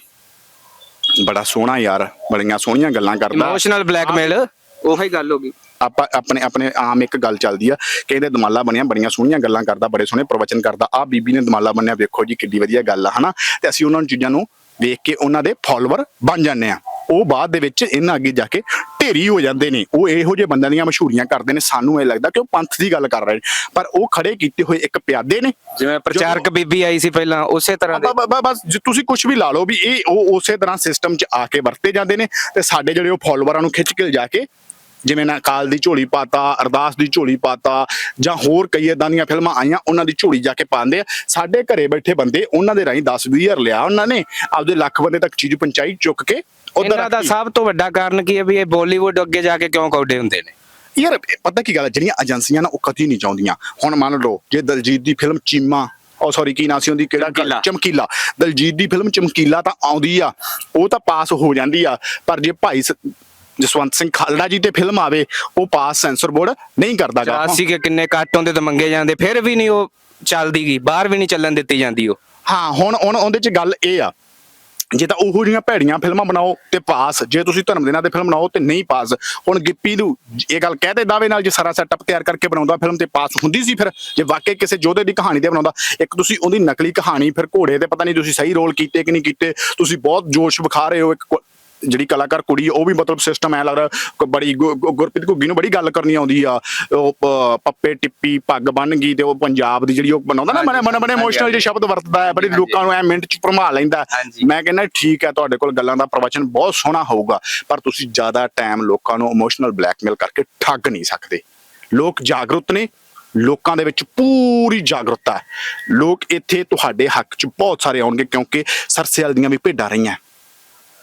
ਬੜਾ ਸੋਹਣਾ ਯਾਰ ਬੜੀਆਂ ਸੋਹਣੀਆਂ ਗੱਲਾਂ ਕਰਦਾ। ਇਮੋਸ਼ਨਲ ਬਲੈਕਮੇਲ ਉਹੀ ਗੱਲ ਹੋ ਗਈ। ਆਪਾਂ ਆਪਣੇ ਆਪਣੇ ਆਮ ਇੱਕ ਗੱਲ ਚੱਲਦੀ ਆ ਕਿ ਇਹਦੇ ਦਮਾਲਾ ਬਣਿਆ ਬੜੀਆਂ ਸੋਹਣੀਆਂ ਗੱਲਾਂ ਕਰਦਾ ਬੜੇ ਸੋਹਣੇ ਪ੍ਰਵਚਨ ਕਰਦਾ। ਆ ਬੀਬੀ ਨੇ ਦਮਾਲਾ ਬਣਿਆ ਵੇਖੋ ਜੀ ਕਿੱਡੀ ਵਧੀਆ ਗੱਲ ਆ ਹਨਾ? ਤੇ ਅਸੀਂ ਉਹਨਾਂ ਨੂੰ ਚੀਜ਼ਾਂ ਨੂੰ ਵੇਖ ਕੇ ਉਹਨਾਂ ਦੇ ਫਾਲੋਅਰ ਬਣ ਜਾਂਦੇ ਆ। ਉਹ ਬਾਅਦ ਦੇ ਵਿੱਚ ਇਹਨਾਂ ਅੱਗੇ ਜਾ ਕੇ ਢੇਰੀ ਹੋ ਜਾਂਦੇ ਨੇ। ਉਹ ਇਹੋ ਜਿਹੇ ਬੰਦਿਆਂ ਦੀਆਂ ਮਸ਼ਹੂਰੀਆਂ ਕਰਦੇ ਨੇ। ਸਾਨੂੰ ਇਹ ਲੱਗਦਾ ਕਿ ਉਹ ਪੰਥ ਦੀ ਗੱਲ ਕਰ ਰਹੇ ਨੇ। ਪਰ ਉਹ ਖੜੇ ਕੀਤੇ ਹੋਏ ਇੱਕ ਪਿਆਦੇ ਨੇ। ਜਿਵੇਂ ਪ੍ਰਚਾਰਕ ਬੀਬੀ ਆਈ ਸੀ ਪਹਿਲਾਂ ਉਸੇ ਤਰ੍ਹਾਂ ਦੇ। ਬਸ ਜੇ ਤੁਸੀਂ ਕੁਝ ਵੀ ਲਾ ਲਓ ਵੀ ਇਹ ਉਹ ਉਸੇ ਤਰ੍ਹਾਂ ਸਿਸਟਮ 'ਚ ਆ ਕੇ ਵਰਤੇ ਜਾਂਦੇ ਨੇ। ਤੇ ਸਾਡੇ ਜਿਹੜੇ ਉਹ ਫਾਲੋਅਰਾਂ ਨੂੰ ਖਿੱਚ ਕੇ ਜਾ ਕੇ ਜਿਵੇਂ ਨਾ ਕਾਲ ਦੀ ਝੋਲੀ ਪਾਤਾ ਅਰਦਾਸ ਦੀ ਝੋਲੀ ਪਾਤਾ ਜਾਂ ਹੋਰ ਕਈ ਏਦਾਂ ਦੀਆਂ ਫਿਲਮਾਂ ਆਈਆਂ ਉਹਨਾਂ ਦੀ ਝੋਲੀ ਜਾ ਕੇ ਪਾਉਂਦੇ ਆ। ਸਾਡੇ ਘਰੇ ਬੈਠੇ ਬੰਦੇ ਉਹਨਾਂ ਦੇ ਰਾਹੀਂ 10 20 ਹਜ਼ਾਰ ਲਿਆ ਉਹਨਾਂ ਨੇ ਆਪਦੇ ਲੱਖ ਬੰਦੇ ਤੱਕ ਚੀਜ਼ ਪਹੁੰਚਾਈ ਚੁੱਕ ਕੇ ਉਧਰ ਦਾ ਸਭ ਤੋਂ ਵੱਡਾ ਕਾਰਨ ਕੀ ਹੈ ਵੀ ਇਹ ਬਾਲੀਵੁੱਡ ਅੱਗੇ ਜਾ ਕੇ ਕਿਉਂ ਕੌਡੇ ਹੁੰਦੇ ਨੇ? ਯਾਰ ਪਤਾ ਕੀ ਗੱਲ ਹੈ ਜਿਹੜੀਆਂ ਏਜੰਸੀਆਂ ਨਾ ਉਹ ਕਦੀ ਨਹੀਂ ਚਾਹੁੰਦੀਆਂ। ਹੁਣ ਮੰਨ ਲਓ ਜੇ ਦਲਜੀਤ ਦੀ ਫਿਲਮ ਚੀਮਾ ਉਹ ਸੌਰੀ ਕੀ ਨਾਂ ਸੀ ਉਹਦੀ ਕਿਹੜਾ ਚਮਕੀਲਾ। ਦਲਜੀਤ ਦੀ ਫਿਲਮ ਚਮਕੀਲਾ ਤਾਂ ਆਉਂਦੀ ਆ ਉਹ ਤਾਂ ਪਾਸ ਹੋ ਜਾਂਦੀ ਆ ਪਰ ਜੇ ਭਾਈ ਜਸਵੰਤ ਸਿੰਘ ਖਾਲੜਾ ਜੀ ਤੇ ਫਿਲਮ ਆਵੇ ਉਹ ਪਾਸ ਸੈਂਸਰ ਬੋਰਡ ਨਹੀਂ ਕਰਦਾਗਾ। ਚਰਾਸੀ ਕੇ ਕਿੰਨੇ ਕੱਟ ਹੁੰਦੇ ਤੇ ਮੰਗੇ ਜਾਂਦੇ ਫਿਰ ਵੀ ਨਹੀਂ ਉਹ ਚੱਲਦੀ ਗਈ ਬਾਹਰ ਵੀ ਨਹੀਂ ਚੱਲਣ ਦਿੱਤੀ ਜਾਂਦੀ ਉਹ। ਹਾਂ ਹੁਣ ਹੁਣ ਉਹਦੇ ਚ ਗੱਲ ਇਹ ਆ ਜੇ ਤਾਂ ਉਹੋ ਜਿਹੀਆਂ ਭੈੜੀਆਂ ਫਿਲਮਾਂ ਬਣਾਓ ਤੇ ਪਾਸ ਜੇ ਤੁਸੀਂ ਧਰਮ ਦੇ ਨਾਂ ਤੇ ਫਿਲਮ ਬਣਾਓ ਤੇ ਨਹੀਂ ਪਾਸ ਹੁਣ ਗਿੱਪੀ ਨੂੰ ਇਹ ਗੱਲ ਕਹਦੇ ਦਾਅਵੇ ਨਾਲ ਜੇ ਸਾਰਾ ਸੈਟਅਪ ਤਿਆਰ ਕਰਕੇ ਬਣਾਉਂਦਾ ਫਿਲਮ ਤੇ ਪਾਸ ਹੁੰਦੀ ਸੀ ਫਿਰ ਜੇ ਵਾਕਈ ਕਿਸੇ ਯੋਧੇ ਦੀ ਕਹਾਣੀ ਤੇ ਬਣਾਉਂਦਾ ਇੱਕ ਤੁਸੀਂ ਉਹਦੀ ਨਕਲੀ ਕਹਾਣੀ ਫਿਰ ਘੋੜੇ ਤੇ ਪਤਾ ਨਹੀਂ ਤੁਸੀਂ ਸਹੀ ਰੋਲ ਕੀਤੇ ਕਿ ਨਹੀਂ ਕੀਤੇ ਤੁਸੀਂ ਬਹੁਤ ਜੋਸ਼ ਵਿਖਾ ਰਹੇ ਹੋ ਇੱਕ ਜਿਹੜੀ ਕਲਾਕਾਰ ਕੁੜੀ ਉਹ ਵੀ ਮਤਲਬ ਸਿਸਟਮ ਐ ਲੱਗਦਾ ਬੜੀ ਗੁਰਪ੍ਰੀਤ ਘੁੱਗੀ ਨੂੰ ਬੜੀ ਗੱਲ ਕਰਨੀ ਆਉਂਦੀ ਆ। ਉਹ ਪੱਪੇ ਟਿੱਪੀ ਪੱਗ ਬੰਨ ਗਈ ਤੇ ਉਹ ਪੰਜਾਬ ਦੀ ਜਿਹੜੀ ਉਹ ਬਣਾਉਂਦਾ ਨਾ ਬਣੇ ਬਣੇ ਬਣੇ ਇਮੋਸ਼ਨਲ ਜਿਹੇ ਸ਼ਬਦ ਵਰਤਦਾ ਹੈ ਬੜੀ ਲੋਕਾਂ ਨੂੰ ਐ ਮਿੰਟ ਚ ਭਰਮਾ ਲੈਂਦਾ। ਮੈਂ ਕਹਿੰਦਾ ਠੀਕ ਹੈ ਤੁਹਾਡੇ ਕੋਲ ਗੱਲਾਂ ਦਾ ਪ੍ਰਵਚਨ ਬਹੁਤ ਸੋਹਣਾ ਹੋਊਗਾ ਪਰ ਤੁਸੀਂ ਜ਼ਿਆਦਾ ਟਾਈਮ ਲੋਕਾਂ ਨੂੰ ਇਮੋਸ਼ਨਲ ਬਲੈਕਮੇਲ ਕਰਕੇ ਠੱਗ ਨਹੀਂ ਸਕਦੇ। ਲੋਕ ਜਾਗਰੂਕ ਨੇ ਲੋਕਾਂ ਦੇ ਵਿੱਚ ਪੂਰੀ ਜਾਗਰੂਕਤਾ ਹੈ। ਲੋਕ ਇੱਥੇ ਤੁਹਾਡੇ ਹੱਕ 'ਚ ਬਹੁਤ ਸਾਰੇ ਆਉਣਗੇ ਕਿਉਂਕਿ ਸਰਸੇਲ ਦੀਆਂ ਵੀ ਭੇਡਾਂ ਰਹੀਆਂ।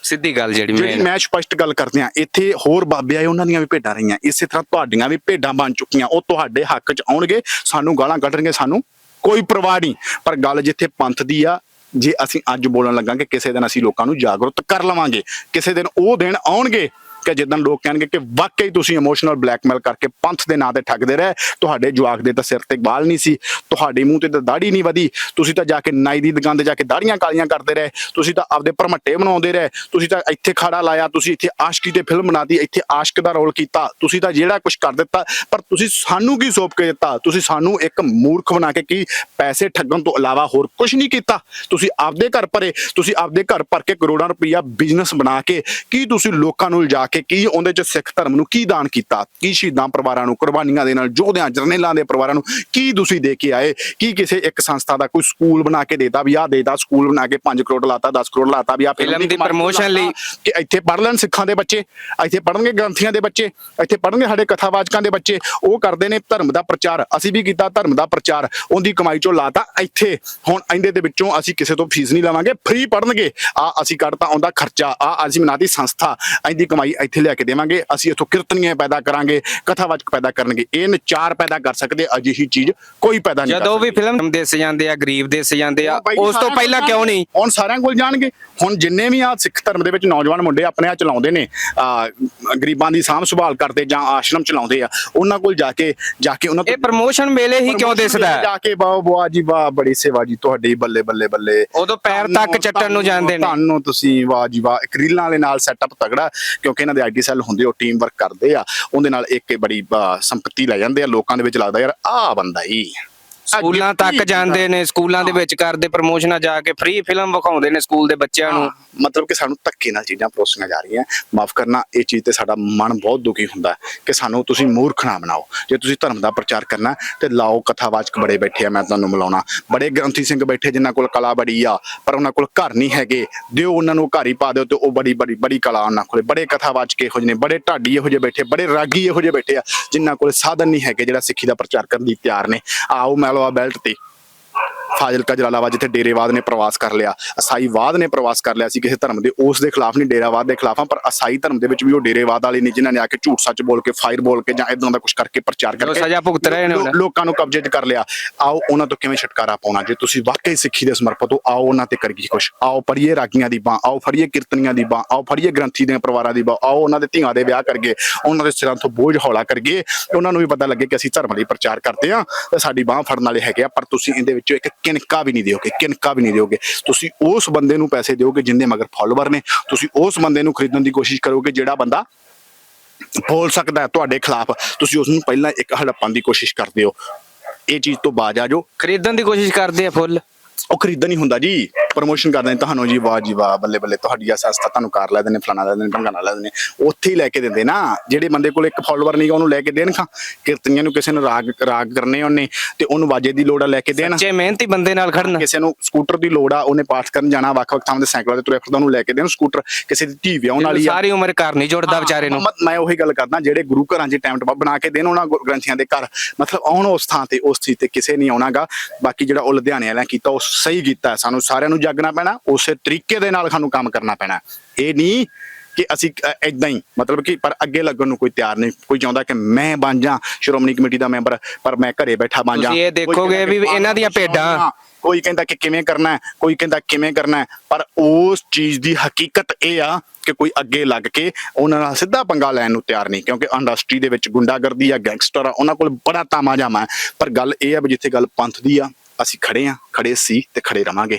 ਸਿੱਧੀ ਗੱਲ ਜਿਹੜੀ ਜਿਹੜੀ ਮੈਂ ਮੈਂ ਸਪਸ਼ਟ ਗੱਲ ਕਰਦੇ ਆ ਇੱਥੇ ਹੋਰ ਬਾਬੇ ਆਏ ਉਹਨਾਂ ਦੀਆਂ ਵੀ ਭੇਡਾਂ ਰਹੀਆਂ। ਇਸੇ ਤਰ੍ਹਾਂ ਤੁਹਾਡੀਆਂ ਵੀ ਭੇਡਾਂ ਬਣ ਚੁੱਕੀਆਂ। ਉਹ ਤੁਹਾਡੇ ਹੱਕ 'ਚ ਆਉਣਗੇ ਸਾਨੂੰ ਗਾਲਾਂ ਕੱਢਣਗੇ ਸਾਨੂੰ ਕੋਈ ਪਰਵਾਹ ਨਹੀਂ। ਪਰ ਗੱਲ ਜਿੱਥੇ ਪੰਥ ਦੀ ਆ ਜੇ ਅਸੀਂ ਅੱਜ ਬੋਲਣ ਲੱਗਾਂਗੇ ਕਿਸੇ ਦਿਨ ਅਸੀਂ ਲੋਕਾਂ ਨੂੰ ਜਾਗਰੂਕ ਕਰ ਲਵਾਂਗੇ। ਕਿਸੇ ਦਿਨ ਉਹ ਦਿਨ ਆਉਣਗੇ ਕਿ ਜਿੱਦਾਂ ਲੋਕ ਕਹਿਣਗੇ ਕਿ ਵਾਕਈ ਤੁਸੀਂ ਇਮੋਸ਼ਨਲ ਬਲੈਕਮੇਲ ਕਰਕੇ ਪੰਥ ਦੇ ਨਾਂ ਤੇ ਠੱਗਦੇ ਰਹੇ, ਤੁਹਾਡੇ ਜਵਾਕ ਦੇ ਤਾਂ ਸਿਰ ਤੇ ਬਾਲ ਨਹੀਂ ਸੀ, ਤੁਹਾਡੇ ਮੂੰਹ ਤੇ ਤਾਂ ਦਾੜੀ ਨਹੀਂ ਵਧੀ, ਤੁਸੀਂ ਤਾਂ ਜਾ ਕੇ ਨਾਈ ਦੀ ਦੁਕਾਨ ਤੇ ਜਾ ਕੇ ਦਾੜੀਆਂ ਕਾਲੀਆਂ ਕਰਦੇ ਰਹੇ, ਤੁਸੀਂ ਤਾਂ ਆਪਦੇ ਭਰਮੱਟੇ ਬਣਾਉਂਦੇ ਰਹੇ, ਤੁਸੀਂ ਤਾਂ ਇੱਥੇ ਖਾੜਾ ਲਾਇਆ, ਤੁਸੀਂ ਇੱਥੇ ਆਸ਼ਕੀ ਤੇ ਫਿਲਮ ਬਣਾਤੀ, ਇੱਥੇ ਆਸ਼ਕ ਦਾ ਰੋਲ ਕੀਤਾ, ਤੁਸੀਂ ਤਾਂ ਜਿਹੜਾ ਕੁਝ ਕਰ ਦਿੱਤਾ, ਪਰ ਤੁਸੀਂ ਸਾਨੂੰ ਕੀ ਸੌਂਪ ਕੇ ਦਿੱਤਾ? ਤੁਸੀਂ ਸਾਨੂੰ ਇੱਕ ਮੂਰਖ ਬਣਾ ਕੇ ਕੀ ਪੈਸੇ ਠੱਗਣ ਤੋਂ ਇਲਾਵਾ ਹੋਰ ਕੁਝ ਨਹੀਂ ਕੀਤਾ? ਤੁਸੀਂ ਆਪਦੇ ਘਰ ਭਰੇ, ਤੁਸੀਂ ਆਪਦੇ ਘਰ ਭਰ ਕੇ ਕਰੋੜਾਂ ਰੁਪਈਆ ਬਿਜ਼ਨਸ ਬਣਾ ਕੇ ਕੀ ਤੁਸੀਂ ਲੋਕਾਂ ਨੂੰ ਲਿਜਾ ਕੇ ਕੀ ਉਹਦੇ ਚ ਸਿੱਖ ਧਰਮ ਨੂੰ ਕੀ ਦਾਨ ਕੀਤਾ ਕੀ ਸ਼ਹੀਦਾਂ ਪਰਿਵਾਰਾਂ ਨੂੰ ਕੁਰਬਾਨੀਆਂ ਦੇ ਨਾਲ ਯੋਧਿਆਂ ਜਰਨੇਲਾਂ ਦੇ ਪਰਿਵਾਰਾਂ ਨੂੰ ਕੀ ਤੁਸੀਂ ਦੇ ਕੇ ਆਏ ਕੀ ਕਿਸੇ ਇੱਕ ਸੰਸਥਾ ਦਾ ਕੋਈ ਸਕੂਲ ਬਣਾ ਕੇ ਦੇਤਾ ਵੀ ਆਹ ਦੇਤਾ ਸਕੂਲ ਬਣਾ ਕੇ 5 ਕਰੋੜ ਲਾਤਾ 10 ਕਰੋੜ ਲਾਤਾ ਵੀ ਆ ਫਿਲਮ ਦੀ promotion ਲਈ। ਕਿ ਇੱਥੇ ਪੜ ਲੈਣ ਸਿੱਖਾਂ ਦੇ ਬੱਚੇ ਇੱਥੇ ਪੜਨਗੇ ਗ੍ਰੰਥੀਆਂ ਦੇ ਬੱਚੇ ਇੱਥੇ ਪੜਨਗੇ ਸਾਡੇ ਕਥਾਵਾਚਕਾਂ ਦੇ ਬੱਚੇ ਉਹ ਕਰਦੇ ਨੇ ਧਰਮ ਦਾ ਪ੍ਰਚਾਰ ਅਸੀਂ ਵੀ ਕੀਤਾ ਧਰਮ ਦਾ ਪ੍ਰਚਾਰ ਉਹਦੀ ਕਮਾਈ ਚੋਂ ਲਾਤਾ ਇੱਥੇ ਹੁਣ ਇਹਦੇ ਦੇ ਵਿੱਚੋਂ ਅਸੀਂ ਕਿਸੇ ਤੋਂ ਫੀਸ ਨਹੀਂ ਲਵਾਂਗੇ ਫ੍ਰੀ ਪੜਨਗੇ ਆ ਅਸੀਂ ਕੱਢਤਾ ਉਹਦਾ ਖਰਚਾ ਆ ਅਸੀਂ ਬਣਾਤੀ ਸੰਸਥਾ ਇਹਦੀ ਕਮਾਈ ਇੱਥੇ ਲਿਆ ਕੇ ਦੇਵਾਂਗੇ। ਅਸੀਂ ਇੱਥੋਂ ਕੀਰਤਨੀਆਂ ਪੈਦਾ ਕਰਾਂਗੇ ਕਥਾਵਾਚਕ ਪੈਦਾ ਕਰਨਗੇ। ਇਹ ਨਚਾਰ ਪੈਦਾ ਕਰ ਸਕਦੇ ਅਜਿਹੀ ਚੀਜ਼ ਕੋਈ ਪੈਦਾ ਨਹੀਂ ਜਦੋਂ ਵੀ। ਫਿਲਮ ਦੇਸ ਜਾਂਦੇ ਆ ਗਰੀਬ ਦੇਸ ਜਾਂਦੇ ਆ ਉਸ ਤੋਂ ਪਹਿਲਾਂ ਕਿਉਂ ਨਹੀਂ? ਹੁਣ ਸਾਰਿਆਂ ਕੋਲ ਜਾਣਗੇ। ਹੁਣ ਜਿੰਨੇ ਵੀ ਆ ਸਿੱਖ ਧਰਮ ਦੇ ਵਿੱਚ ਨੌਜਵਾਨ ਮੁੰਡੇ ਆਪਣੇ ਆ ਚਲਾਉਂਦੇ ਨੇ ਗਰੀਬਾਂ ਦੀ ਸਾਂਭ ਸੰਭਾਲ ਕਰਦੇ ਜਾਂ ਆਸ਼ਰਮ ਚਲਾਉਂਦੇ ਆ ਉਹਨਾਂ ਕੋਲ ਜਾ ਕੇ ਜਾ ਕੇ ਉਹਨਾਂ ਇਹ ਪ੍ਰਮੋਸ਼ਨ ਵੇਲੇ ਹੀ ਕਿਉਂ ਦਿਸਦਾ? ਹੈ? ਜਾ ਕੇ ਵਾਹ ਵਾਹ ਜੀ ਵਾਹ ਬੜੀ ਸੇਵਾ ਜੀ ਤੁਹਾਡੀ ਬੱਲੇ ਬੱਲੇ ਬੱਲੇ। ਉਦੋਂ ਪੈਰ ਤੱਕ ਚੱਟਣ ਨੂੰ ਜਾਂਦੇ ਨੇ। ਤੁਹਾਨੂੰ ਤੁਸੀਂ ਵਾਹ ਜੀ ਵਾਹ ਇੱਕ ਰੀਲਾਂ ਵਾਲੇ ਨਾਲ ਸੈਟਅਪ ਤਗੜਾ ਕਿਉਂਕਿ ਇਹਨਾਂ ਦੇ ਆਈਟੀ ਸੈੱਲ ਹੁੰਦੇ, ਉਹ ਟੀਮ ਵਰਕ ਕਰਦੇ ਆ, ਉਹਦੇ ਨਾਲ ਇੱਕ ਬੜੀ ਸੰਪਤੀ ਲੈ ਜਾਂਦੇ ਆ, ਲੋਕਾਂ ਦੇ ਵਿੱਚ ਲੱਗਦਾ ਯਾਰ ਆਹ ਬੰਦਾ ਹੀ ਸਕੂਲਾਂ ਤੱਕ ਜਾਂਦੇ ਨੇ ਸਕੂਲਾਂ ਦੇ ਵਿੱਚ ਕਰਦੇ ਪ੍ਰਮੋਸ਼ਨਾਂ ਜਾ ਕੇ ਫ੍ਰੀ ਫਿਲਮ ਵਿਖਾਉਂਦੇ ਨੇ ਸਕੂਲ ਦੇ ਬੱਚਿਆਂ ਨੂੰ। ਮਤਲਬ ਕਿ ਸਾਨੂੰ ਧੱਕੇ ਨਾਲ ਚੀਜ਼ਾਂ ਪਰੋਸੀਆਂ ਜਾ ਰਹੀਆਂ। ਮਾਫ ਕਰਨਾ ਇਹ ਚੀਜ਼ ਤੇ ਸਾਡਾ ਮਨ ਬਹੁਤ ਦੁਖੀ ਹੁੰਦਾ ਕਿ ਸਾਨੂੰ ਤੁਸੀਂ ਮੂਰਖ ਨਾ ਬਣਾਓ। ਜੇ ਤੁਸੀਂ ਧਰਮ ਦਾ ਪ੍ਰਚਾਰ ਕਰਨਾ ਤੇ ਲਾਓ ਕਥਾਵਾਚਕ ਬੜੇ ਬੈਠੇ ਆ ਮੈਂ ਤੁਹਾਨੂੰ ਮਿਲਾਉਣਾ। ਬੜੇ ਗ੍ਰੰਥੀ ਸਿੰਘ ਬੈਠੇ ਜਿਨ੍ਹਾਂ ਕੋਲ ਕਲਾ ਬੜੀ ਆ ਪਰ ਉਹਨਾਂ ਕੋਲ ਘਰ ਨਹੀਂ ਹੈਗੇ। ਦਿਓ ਉਹਨਾਂ ਨੂੰ ਘਰ ਹੀ ਪਾ ਦਿਓ ਤੇ ਉਹ ਬੜੀ ਬੜੀ ਬੜੀ ਕਲਾ ਉਹਨਾਂ ਕੋਲੇ। ਬੜੇ ਕਥਾਵਾਚਕ ਇਹੋ ਜਿਹੇ ਨੇ ਬੜੇ ਢਾਡੀ ਇਹੋ ਜਿਹੇ ਬੈਠੇ ਬੜੇ ਰਾਗੀ ਇਹੋ ਜਿਹੇ ਬੈਠੇ ਆ ਜਿਨ੍ਹਾਂ ਕੋਲ ਸਾਧਨ ਨਹੀਂ ਹੈਗੇ ਜਿਹੜਾ ਸਿੱਖੀ ਦਾ ਪ੍ਰਚਾਰ ਕਰਨ ਲਈ ਤਿਆਰ ਨੇ। ਆਓ ਮੈਂ ਲਓ ਬੈਲਟ ਤੇ। ਫਾਜ਼ਿਲਕਾ ਜਲਾਲਾਬਾਦ ਜਿੱਥੇ ਡੇਰੇਵਾਦ ਨੇ ਪ੍ਰਵਾਸ ਕਰ ਲਿਆ ਅਸਾਈਵਾਦ ਨੇ ਪ੍ਰਵਾਸ ਕਰ ਲਿਆ ਸੀ ਕਿਸੇ ਧਰਮ ਦੇ ਉਸ ਦੇ ਖਿਲਾਫ ਨਹੀਂ ਡੇਰਾਵਾਦ ਦੇ ਖਿਲਾਫ ਆ ਪਰ ਅਸਾਈ ਧਰਮ ਦੇ ਵਿੱਚ ਵੀ ਉਹ ਡੇਰੇਵਾਦ ਵਾਲੇ ਨੇ ਜਿਨ੍ਹਾਂ ਨੇ ਆ ਕੇ ਝੂਠ ਸੱਚ ਬੋਲ ਕੇ ਫਾਇਰ ਬੋਲ ਕੇ ਜਾਂ ਇਦਾਂ ਦਾ ਕੁਝ ਕਰਕੇ ਪ੍ਰਚਾਰ ਕਰਕੇ ਸਜ਼ਾ ਭੁਗਤ ਰਹੇ ਨੇ ਲੋਕਾਂ ਨੂੰ ਕਬਜ਼ੇ 'ਚ ਕਰ ਲਿਆ। ਆਓ ਉਹਨਾਂ ਤੋਂ ਕਿਵੇਂ ਛੁਟਕਾਰਾ ਪਾਉਣਾ? ਜੇ ਤੁਸੀਂ ਵਾਕਈ ਸਿੱਖੀ ਦੇ ਸਮਰਪਿਤ ਹੋ ਆਓ ਉਹਨਾਂ ਤੇ ਕਰੀਏ ਕੁਛ। ਆਓ ਪੜੀਏ ਰਾਗੀਆਂ ਦੀ ਬਾਹ ਆਓ ਫੜੀਏ ਕੀਰਤਨੀਆਂ ਦੀ ਬਾਹ ਆਓ ਫੜੀਏ ਗ੍ਰੰਥੀ ਦੇ ਪਰਿਵਾਰਾਂ ਦੀ ਬਾਹ ਆਓ ਉਹਨਾਂ ਦੇ ਧੀਆਂ ਦੇ ਵਿਆਹ ਕਰਗੇ ਉਹਨਾਂ ਦੇ ਸਿਰਾਂ ਤੋਂ ਬੋਝ ਹੌਲਾ ਕਰਗੇ ਉਹਨਾਂ ਨੂੰ ਵੀ ਪਤਾ ਲੱਗੇ ਕਿ ਅਸੀਂ ਧਰਮ ਲਈ ਪ੍ਰਚਾਰ ਕਰਦੇ ਆ ਤੇ ਸਾਡੀ ਬਾਹ ਫੜਨ ਵਾਲੇ ਹੈਗੇ ਆ ਪਰ ਤੁਸੀਂ ਇਹਦੇ ਵਿੱਚੋਂ ਇੱਕ ਕਿਨਕਾ ਵੀ ਨਹੀਂ ਦਿਓਗੇ ਕਿਨਕਾ ਵੀ ਨਹੀਂ ਦਿਓਗੇ। ਤੁਸੀਂ ਉਸ ਬੰਦੇ ਨੂੰ ਪੈਸੇ ਦਿਓਗੇ ਜਿੰਦੇ ਮਗਰ ਫਾਲੋਅਰ ਨੇ। ਤੁਸੀਂ ਉਸ ਬੰਦੇ ਨੂੰ ਖਰੀਦਣ ਦੀ ਕੋਸ਼ਿਸ਼ ਕਰੋਗੇ ਜਿਹੜਾ ਬੰਦਾ ਬੋਲ ਸਕਦਾ ਤੁਹਾਡੇ ਖਿਲਾਫ। ਤੁਸੀਂ ਉਸ ਨੂੰ ਪਹਿਲਾਂ ਇੱਕ ਹੜੱਪਣ ਦੀ ਕੋਸ਼ਿਸ਼ ਕਰਦੇ ਹੋ। ਇਹ ਚੀਜ਼ ਤੋਂ ਬਾਜ ਆ ਜਾਓ। ਖਰੀਦਣ ਦੀ ਕੋਸ਼ਿਸ਼ ਕਰਦੇ ਆ ਫੁੱਲ। ਉਹ ਖਰੀਦਣ ਨਹੀਂ ਹੁੰਦਾ ਜੀ। ਪ੍ਰੋਮੋਸ਼ਨ ਕਰਦੇ ਨੇ ਤੁਹਾਨੂੰ ਜੀ ਵਾਹ ਜੀ ਵਾਹ ਬੱਲੇ ਬੱਲੇ ਤੁਹਾਡੀ ਆ ਸੰਸਥਾ ਤੁਹਾਨੂੰ ਕਾਰ ਲੈ ਦਿੰਦੇ ਫਲਾਣਾ ਲੈ ਦਿੰਦੇ ਢੰਗਾਣਾ ਲੈ ਦਿੰਦੇ ਉੱਥੇ ਹੀ ਲੈ ਕੇ ਦਿੰਦੇ ਨਾ ਜਿਹੜੇ ਬੰਦੇ ਕੋਲ ਇੱਕ ਫਾਲੋਅਰ ਨਹੀਂਗਾ ਉਹਨੂੰ ਲੈ ਕੇ ਦੇਣ ਖਾਂ ਕੀਰਤਨੀਆਂ ਨੂੰ ਕਿਸੇ ਨੂੰ ਰਾਗ ਰਾਗ ਕਰਨੇ ਉਹਨੇ ਤੇ ਉਹਨੂੰ ਵਾਜੇ ਦੀ ਲੋੜ ਆ ਲੈ ਕੇ ਦੇਣ। ਜੇ ਮਿਹਨਤੀ ਬੰਦੇ ਨਾਲ ਖੜਨ। ਕਿਸੇ ਨੂੰ ਸਕੂਟਰ ਦੀ ਲੋੜ ਆ ਉਹਨੇ ਪਾਠ ਕਰਨ ਜਾਣਾ ਵੱਖ-ਵੱਖ ਥਾਵਾਂ ਤੇ ਸਾਈਕਲਾਂ ਤੇ ਤੁਰਿਆ ਫਿਰਦਾ ਉਹਨੂੰ ਲੈ ਕੇ ਦੇਣ ਸਕੂਟਰ ਕਿਸੇ ਦੀ ਧੀ ਵਿਆਹਣ ਵਾਲੀ ਆ। ਸਾਰੀ ਉਮਰ ਘਰ ਨਹੀਂ ਜੁੜਦਾ ਵਿਚਾਰੇ ਨੂੰ। ਮ- ਉਹੀ ਗੱਲ ਕਰਦਾ ਜਿਹੜੇ ਗੁਰੂ ਘਰਾਂ 'ਚ ਟਾਈਮ ਟਪਾ ਬਣਾ ਕੇ ਦੇਣ ਉਹਨਾਂ ਗੁਰ- ਗ੍ਰੰਥੀਆਂ ਦੇ ਘਰ। ਮਤਲਬ ਆਉਣ ਉਸ ਥਾਂ ਤੇ ਉਸ ਚੀਜ਼ ਤੇ ਕਿਸੇ ਨਹੀਂ ਆਉਣਾਗਾ ਬਾਕੀ ਜਿਹੜਾ ਉਹ ਲੁਧਿਆਣੇ ਵਾਲਿਆਂ ਕੀਤਾ ਉਹ ਸਹੀ ਕੀਤਾ। ਸਾਨੂੰ ਸਾਰਿਆਂ ਨੂੰ ਜਾਗਣਾ ਪੈਣਾ ਉਸੇ ਤਰੀਕੇ ਦੇ ਨਾਲ ਸਾਨੂੰ ਕੰਮ ਕਰਨਾ ਪੈਣਾ। ਇਹ ਨਹੀਂ ਕਿ ਅਸੀਂ ਇਦਾਂ ਹੀ ਮਤਲਬ ਕਿ ਪਰ ਅੱਗੇ ਲੱਗਣ ਨੂੰ ਕੋਈ ਤਿਆਰ ਨਹੀਂ ਕੋਈ ਚਾਹੁੰਦਾ ਕਿ ਮੈਂ ਬਣ ਜਾ ਸ਼੍ਰੋਮਣੀ ਕਮੇਟੀ ਦਾ ਮੈਂਬਰ ਪਰ ਮੈਂ ਘਰੇ ਬੈਠਾ ਬਣ ਜਾ। ਤੁਸੀਂ ਇਹ ਦੇਖੋਗੇ ਵੀ ਇਹਨਾਂ ਦੀਆਂ ਭੇਡਾਂ ਕੋਈ ਕਹਿੰਦਾ ਕਿ ਕਿਵੇਂ ਕਰਨਾ ਹੈ ਕੋਈ ਕਹਿੰਦਾ ਕਿਵੇਂ ਕਰਨਾ ਹੈ ਪਰ ਉਸ ਚੀਜ਼ ਦੀ ਹਕੀਕਤ ਇਹ ਆ ਕਿ ਕੋਈ ਅੱਗੇ ਲੱਗ ਕੇ ਉਹਨਾਂ ਨਾਲ ਸਿੱਧਾ ਪੰਗਾ ਲੈਣ ਨੂੰ ਤਿਆਰ ਨਹੀਂ ਕਿਉਂਕਿ ਇੰਡਸਟਰੀ ਦੇ ਵਿੱਚ ਗੁੰਡਾਗਰਦੀ ਆ ਗੈਂਗਸਟਰ ਆ ਉਹਨਾਂ ਕੋਲ ਬੜਾ ਤਾਮਾ ਜਾਮਾ ਹੈ। ਪਰ ਗੱਲ ਇਹ ਆ ਵੀ ਜਿੱਥੇ ਗੱਲ ਪੰਥ ਦੀ ਆ ਅਸੀਂ ਖੜੇ ਆ ਖੜੇ ਸੀ ਤੇ ਖੜੇ ਰਵਾਂਗੇ।